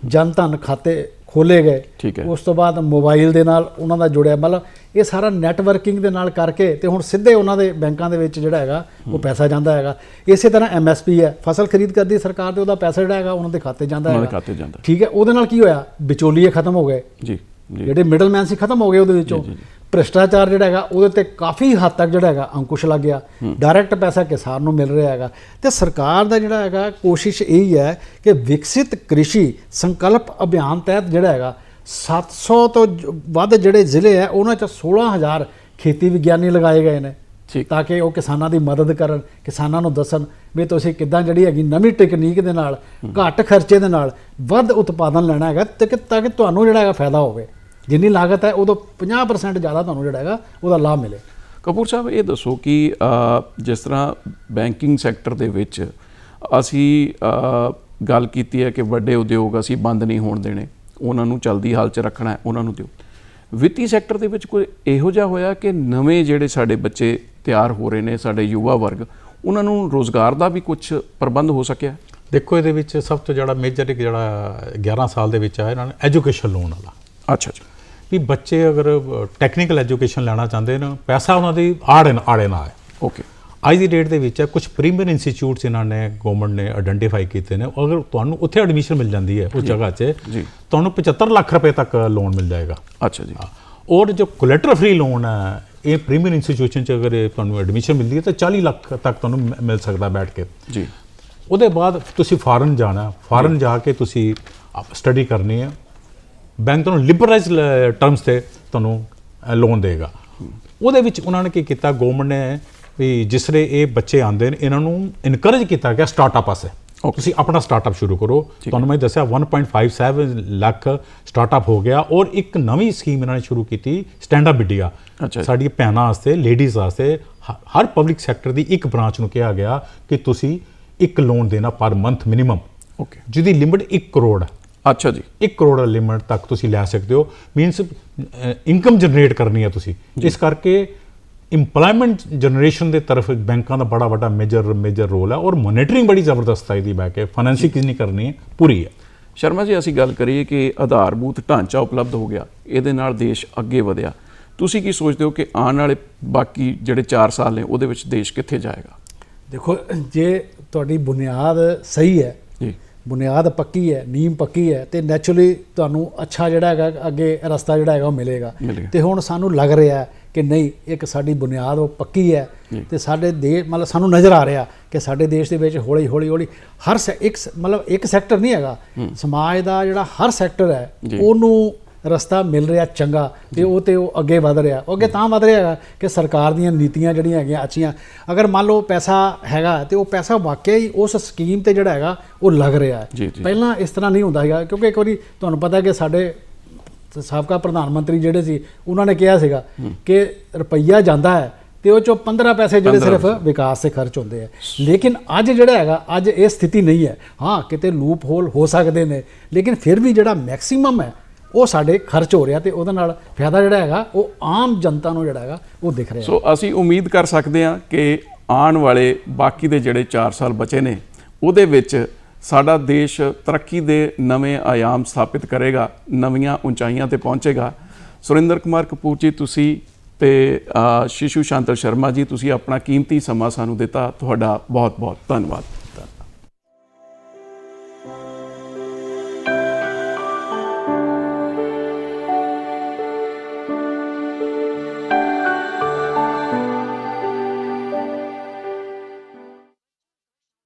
ਜਨ ਧਨ ਖਾਤੇ ਖੋਲੇ ਗਏ। ਹੈ। ਉਸ ਤੋਂ ਬਾਅਦ ਮੋਬਾਈਲ ਦੇ ਨਾਲ ਉਹਨਾਂ ਦਾ ਜੁੜਿਆ। ਮਤਲਬ ਇਹ ਸਾਰਾ ਨੈਟਵਰਕਿੰਗ ਦੇ ਨਾਲ ਕਰਕੇ ਤੇ ਹੁਣ ਸਿੱਧੇ ਉਹਨਾਂ ਦੇ ਬੈਂਕਾਂ ਦੇ ਵਿੱਚ ਜਿਹੜਾ ਹੈਗਾ ਉਹ ਪੈਸਾ ਜਾਂਦਾ ਹੈਗਾ। ਇਸੇ ਤਰ੍ਹਾਂ ਐਮਐਸਪੀ ਹੈ। ਫਸਲ ਖਰੀਦ ਕਰਦੀ ਸਰਕਾਰ ਤੇ ਉਹਦਾ ਪੈਸਾ ਜਿਹੜਾ ਹੈਗਾ ਉਹਨਾਂ ਦੇ ਖਾਤੇ ਜਾਂਦਾ ਉਹਨਾਂ ਦੇ ਹੈਗਾ। ਖਾਤੇ ਜਾਂਦਾ। ਠੀਕ ਹੈ ਉਹਦੇ ਨਾਲ ਕੀ ਹੋਇਆ? ਵਿਚੋਲੀਏ ਖਤਮ ਹੋ ਗਏ। ਜੀ ਜੀ। ਜਿਹੜੇ ਮਿਡਲਮੈਨ ਸੀ ਖਤਮ ਹੋ ਗਏ ਉਹਦੇ ਵਿੱਚੋਂ। ਭ੍ਰਿਸ਼ਟਾਚਾਰ ਜਿਹੜਾ ਹੈਗਾ ਉਹਦੇ ਤੇ ਕਾਫੀ ਹੱਦ ਤੱਕ ਜਿਹੜਾ ਹੈਗਾ ਅੰਕੁਸ਼ ਲੱਗ ਗਿਆ। ਡਾਇਰੈਕਟ ਪੈਸਾ ਕਿਸਾਨ ਨੂੰ ਮਿਲ ਰਿਹਾ ਹੈਗਾ। ਤੇ ਸਰਕਾਰ ਦਾ ਜਿਹੜਾ ਹੈਗਾ ਕੋਸ਼ਿਸ਼ ਇਹ ਹੀ ਹੈ ਕਿ ਵਿਕਸਿਤ ਕ੍ਰਿਸ਼ੀ ਸੰਕਲਪ ਅਭਿਆਨ ਤਹਿਤ ਜਿਹੜਾ ਹੈਗਾ 700 ਤੋਂ ਵੱਧ ਜਿਹੜੇ ਜ਼ਿਲ੍ਹੇ ਹੈ ਉਹਨਾਂ ਚ 16000 ਖੇਤੀ ਵਿਗਿਆਨੀ ਲਗਾਏ ਗਏ ਨੇ। ਤਾਂ ਕਿ ਉਹ ਕਿਸਾਨਾਂ ਦੀ ਮਦਦ ਕਰਨ ਕਿਸਾਨਾਂ ਨੂੰ ਦੱਸਣ ਵੀ ਤੁਸੀਂ ਕਿੱਦਾਂ ਜਿਹੜੀ ਹੈਗੀ ਨਵੀਂ ਟੈਕਨੀਕ ਦੇ ਨਾਲ ਘੱਟ ਖਰਚੇ ਦੇ ਨਾਲ ਵੱਧ ਉਤਪਾਦਨ ਲੈਣਾ ਹੈਗਾ ਤੇ ਕਿ ਤਾਂ ਕਿ ਤੁਹਾਨੂੰ ਜਿਹੜਾ ਹੈਗਾ ਫਾਇਦਾ ਹੋਵੇ। ਜਿੰਨੀ ਲਾਗਤ ਹੈ ਉਦੋਂ 50% ਜ਼ਿਆਦਾ ਤੁਹਾਨੂੰ ਜਿਹੜਾ ਹੈਗਾ ਉਹਦਾ ਲਾਭ ਮਿਲੇ। ਕਪੂਰ ਸਾਹਿਬ ਇਹ ਦੱਸੋ ਕਿ ਜਿਸ ਤਰ੍ਹਾਂ ਬੈਂਕਿੰਗ ਸੈਕਟਰ ਦੇ ਵਿੱਚ ਅਸੀਂ ਗੱਲ ਕੀਤੀ ਹੈ ਕਿ ਵੱਡੇ ਉਦਯੋਗ ਅਸੀਂ ਬੰਦ ਨਹੀਂ ਹੋਣ ਦੇਣੇ। ਉਹਨਾਂ ਨੂੰ ਚਲਦੀ ਹਾਲ 'ਚ ਰੱਖਣਾ ਹੈ ਉਹਨਾਂ ਨੂੰ ਦਿਓ। ਵਿੱਤੀ ਸੈਕਟਰ ਦੇ ਵਿੱਚ ਕੋਈ ਇਹੋ ਜਿਹਾ ਹੋਇਆ ਕਿ ਨਵੇਂ ਜਿਹੜੇ ਸਾਡੇ ਬੱਚੇ ਤਿਆਰ ਹੋ ਰਹੇ ਨੇ ਸਾਡੇ ਯੁਵਾ ਵਰਗ ਉਹਨਾਂ ਨੂੰ ਰੋਜ਼ਗਾਰ ਦਾ ਵੀ ਕੁਝ ਪ੍ਰਬੰਧ ਹੋ ਸਕਿਆ? ਦੇਖੋ ਇਹਦੇ ਵਿੱਚ ਸਭ ਤੋਂ ਜਿਹੜਾ ਮੇਜਰ ਇੱਕ ਜਿਹੜਾ 11 ਸਾਲ ਦੇ ਵਿੱਚ ਆਇਆ ਇਹਨਾਂ ਨੇ ਐਜੂਕੇਸ਼ਨ ਲੋਨ ਵਾਲਾ। ਅੱਛਾ ਜੀ। ਵੀ ਬੱਚੇ ਅਗਰ ਟੈਕਨੀਕਲ ਐਜੂਕੇਸ਼ਨ ਲੈਣਾ ਚਾਹੁੰਦੇ ਨੇ ਪੈਸਾ ਉਹਨਾਂ ਦੀ ਆੜੇ ਨਾ ਆੜੇ ਨਾ ਆਏ। ਓਕੇ ਅੱਜ ਦੀ ਡੇਟ ਦੇ ਵਿੱਚ ਕੁਝ ਪ੍ਰੀਮੀਅਰ ਇੰਸਟੀਚਿਊਟਸ ਇਹਨਾਂ ਨੇ ਗਵਰਨਮੈਂਟ ਨੇ ਆਇਡੈਂਟੀਫਾਈ ਕੀਤੇ ਨੇ ਅਗਰ ਤੁਹਾਨੂੰ ਉੱਥੇ ਐਡਮਿਸ਼ਨ ਮਿਲ ਜਾਂਦੀ ਹੈ ਉਸ ਜਗ੍ਹਾ 'ਚ ਜੀ। ਤੁਹਾਨੂੰ 75 ਲੱਖ ਰੁਪਏ ਤੱਕ ਲੋਨ ਮਿਲ ਜਾਏਗਾ। ਅੱਛਾ ਜੀ। ਔਰ ਜੋ ਕੋਲੈਟਰ ਫ੍ਰੀ ਲੋਨ ਹੈ ਇਹ ਪ੍ਰੀਮੀਅਰ ਇੰਸਟੀਚਿਊਸ਼ਨ 'ਚ ਅਗਰ ਤੁਹਾਨੂੰ ਐਡਮਿਸ਼ਨ ਮਿਲਦੀ ਹੈ ਤਾਂ 40 ਲੱਖ ਤੱਕ ਤੁਹਾਨੂੰ ਮਿਲ ਸਕਦਾ ਬੈਠ ਕੇ। ਜੀ। ਉਹਦੇ ਬਾਅਦ ਤੁਸੀਂ ਫਾਰਨ ਜਾਣਾ ਫਾਰਨ ਜਾ ਕੇ ਤੁਸੀਂ ਸਟੱਡੀ ਕਰਨੀ ਹੈ। ਬੈਂਕ ਤੁਹਾਨੂੰ ਲਿਬਰਲਾਈਜ਼ ਟਰਮਸ ਤੇ ਤੁਹਾਨੂੰ ਲੋਨ ਦੇਗਾ। ਉਹਦੇ ਵਿੱਚ ਉਹਨਾਂ ਨੇ ਕੀ ਕੀਤਾ ਗਵਰਨਮੈਂਟ ਨੇ ਵੀ ਜਿਸਰੇ ਇਹ ਬੱਚੇ ਆਉਂਦੇ ਨੇ ਇਹਨਾਂ ਨੂੰ ਇਨਕਰੇਜ ਕੀਤਾ ਗਿਆ ਸਟਾਰਟਅਪ ਵਾਸਤੇ। ਤੁਸੀਂ ਆਪਣਾ ਸਟਾਰਟਅਪ ਸ਼ੁਰੂ ਕਰੋ। ਤੁਹਾਨੂੰ ਮੈਂ ਦੱਸਿਆ 1.57 ਲੱਖ ਸਟਾਰਟਅਪ ਹੋ ਗਿਆ ਔਰ ਇੱਕ ਨਵੀਂ ਸਕੀਮ ਇਹਨਾਂ ਨੇ ਸ਼ੁਰੂ ਕੀਤੀ ਸਟੈਂਡ ਅਪ ਇੰਡੀਆ। ਸਾਡੀ ਭੈਣਾਂ ਵਾਸਤੇ ਲੇਡੀਜ਼ ਵਾਸਤੇ ਹਰ ਪਬਲਿਕ ਸੈਕਟਰ ਦੀ ਇੱਕ ਬ੍ਰਾਂਚ ਨੂੰ ਕਿਹਾ ਗਿਆ ਕਿ ਤੁਸੀਂ ਇੱਕ ਲੋਨ ਦੇਣਾ ਪਰ ਮੰਥ ਮਿਨੀਮਮ ਓਕੇ ਜਿਹਦੀ ਲਿਮਿਟ 1 ਕਰੋੜ ਹੈ। ਅੱਛਾ ਜੀ। 1 ਕਰੋੜ ਲਿਮਿਟ ਤੱਕ ਤੁਸੀਂ ਲੈ ਸਕਦੇ ਹੋ। ਮੀਨਸ ਇਨਕਮ ਜਨਰੇਟ ਕਰਨੀ ਹੈ ਤੁਸੀਂ। ਇਸ ਕਰਕੇ ਇੰਪਲੋਇਮੈਂਟ ਜਨਰੇਸ਼ਨ ਦੇ ਤਰਫ ਬੈਂਕਾਂ ਦਾ ਬੜਾ ਵੱਡਾ ਮੇਜਰ ਮੇਜਰ ਰੋਲ ਹੈ ਔਰ ਮੋਨੀਟਰਿੰਗ ਬੜੀ ਜ਼ਬਰਦਸਤ ਹੈ ਇਹਦੀ ਬੈ ਕੇ। ਫਾਈਨੈਂਸਿੰਗ ਕਿੰਨੀ ਕਰਨੀ ਹੈ? ਪੂਰੀ ਹੈ। ਸ਼ਰਮਾ ਜੀ ਅਸੀਂ ਗੱਲ ਕਰੀਏ ਕਿ ਆਧਾਰਭੂਤ ਢਾਂਚਾ ਉਪਲਬਧ ਹੋ ਗਿਆ। ਇਹਦੇ ਨਾਲ ਦੇਸ਼ ਅੱਗੇ ਵਧਿਆ। ਤੁਸੀਂ ਕੀ ਸੋਚਦੇ ਹੋ ਕਿ ਆਉਣ ਵਾਲੇ ਬਾਕੀ ਜਿਹੜੇ 4 ਸਾਲ ਨੇ ਉਹਦੇ ਵਿੱਚ ਦੇਸ਼ ਕਿੱਥੇ ਜਾਏਗਾ? ਦੇਖੋ ਜੇ ਤੁਹਾਡੀ ਬੁਨਿਆਦ ਸਹੀ ਹੈ ਬੁਨਿਆਦ ਪੱਕੀ ਹੈ ਨੀਮ ਪੱਕੀ ਹੈ ਤੇ ਨੈਚੁਰਲੀ ਤੁਹਾਨੂੰ ਅੱਛਾ ਜਿਹੜਾ ਹੈਗਾ ਅੱਗੇ ਰਸਤਾ ਜਿਹੜਾ ਹੈਗਾ ਉਹ ਮਿਲੇਗਾ। ਤੇ ਹੁਣ ਸਾਨੂੰ ਲੱਗ ਰਿਹਾ ਹੈ ਕਿ ਨਹੀਂ ਇੱਕ ਸਾਡੀ ਬੁਨਿਆਦ ਉਹ ਪੱਕੀ ਹੈ ਤੇ ਸਾਡੇ ਦੇਸ਼ ਮਤਲਬ ਸਾਨੂੰ ਨਜ਼ਰ ਆ ਰਿਹਾ ਕਿ ਸਾਡੇ ਦੇਸ਼ ਦੇ ਵਿੱਚ ਹੌਲੀ ਹੌਲੀ ਹੌਲੀ ਹਰ ਇੱਕ ਮਤਲਬ ਇੱਕ ਸੈਕਟਰ ਨਹੀਂ ਹੈਗਾ ਸਮਾਜ ਦਾ ਜਿਹੜਾ ਹਰ ਸੈਕਟਰ ਹੈ। ਉਹਨੂੰ ਰਸਤਾ ਮਿਲ ਰਿਹਾ ਚੰਗਾ ਤੇ ਉਹ ਤੇ ਉਹ ਅੱਗੇ ਵਧ ਰਿਹਾ। ਉਹ ਅੱਗੇ ਤਾਂ ਵਧ ਰਿਹਾ ਕਿ ਸਰਕਾਰ ਦੀਆਂ ਨੀਤੀਆਂ ਜਿਹੜੀਆਂ ਹੈਗੀਆਂ ਅੱਛੀਆਂ। ਅਗਰ ਮੰਨ ਲਓ ਪੈਸਾ ਹੈਗਾ ਤੇ ਉਹ ਪੈਸਾ ਵਾਕਿਆ ਹੀ ਉਸ ਸਕੀਮ ਤੇ ਜਿਹੜਾ ਹੈਗਾ ਉਹ ਲੱਗ ਰਿਹਾ ਹੈ। ਪਹਿਲਾਂ ਇਸ ਤਰ੍ਹਾਂ ਨਹੀਂ ਹੁੰਦਾ ਹੈਗਾ ਕਿਉਂਕਿ ਇੱਕ ਵਾਰੀ ਤੁਹਾਨੂੰ ਪਤਾ ਹੈ ਕਿ ਸਾਡੇ ਸਾਬਕਾ ਪ੍ਰਧਾਨ ਮੰਤਰੀ ਜਿਹੜੇ ਸੀ ਉਹਨਾਂ ਨੇ ਕਿਹਾ ਸੀਗਾ ਕਿ ਰੁਪਈਆ ਜਾਂਦਾ ਹੈ ਤੇ ਉਹ ਚੋਂ 15 ਪੈਸੇ ਜਿਹੜੇ 15 ਸਿਰਫ ਵਿਕਾਸ ਤੇ ਖਰਚ ਹੁੰਦੇ ਆ। ਲੇਕਿਨ ਅੱਜ ਜਿਹੜਾ ਹੈਗਾ ਅੱਜ ਇਹ ਸਥਿਤੀ ਨਹੀਂ ਹੈ। ਹਾਂ ਕਿਤੇ ਲੂਪ ਹੋਲ ਹੋ ਸਕਦੇ ਨੇ ਲੇਕਿਨ ਫਿਰ ਵੀ ਜਿਹੜਾ ਮੈਕਸਿਮਮ ਹੈ ਉਹ ਸਾਡੇ ਖਰਚ ਹੋ ਰਿਹਾ ਤੇ ਉਹਦੇ ਨਾਲ ਫਾਇਦਾ ਜਿਹੜਾ ਹੈਗਾ, ਉਹ ਆਮ ਜਨਤਾ ਨੂੰ ਜਿਹੜਾ ਹੈਗਾ, ਉਹ ਦਿਖ ਰਿਹਾ। ਸੋ ਅਸੀਂ ਉਮੀਦ ਕਰ ਸਕਦੇ ਹਾਂ ਕਿ ਆਉਣ ਵਾਲੇ ਬਾਕੀ ਦੇ ਜਿਹੜੇ 4 ਸਾਲ ਬਚੇ ਨੇ, ਉਹਦੇ ਵਿੱਚ ਸਾਡਾ ਦੇਸ਼ ਤਰੱਕੀ ਦੇ ਨਵੇਂ ਆਯਾਮ ਸਥਾਪਿਤ ਕਰੇਗਾ, ਨਵੀਆਂ ਉਚਾਈਆਂ ਤੇ ਪਹੁੰਚੇਗਾ। ਸੁਰਿੰਦਰ ਕੁਮਾਰ ਕਪੂਰ ਜੀ, ਤੁਸੀਂ ਤੇ ਸ਼ਿਸ਼ੂ ਸ਼ਾਂਤਲ ਸ਼ਰਮਾ ਜੀ, ਤੁਸੀਂ ਆਪਣਾ ਕੀਮਤੀ ਸਮਾਂ ਸਾਨੂੰ ਦਿੱਤਾ। ਤੁਹਾਡਾ ਬਹੁਤ ਬਹੁਤ ਧੰਨਵਾਦ।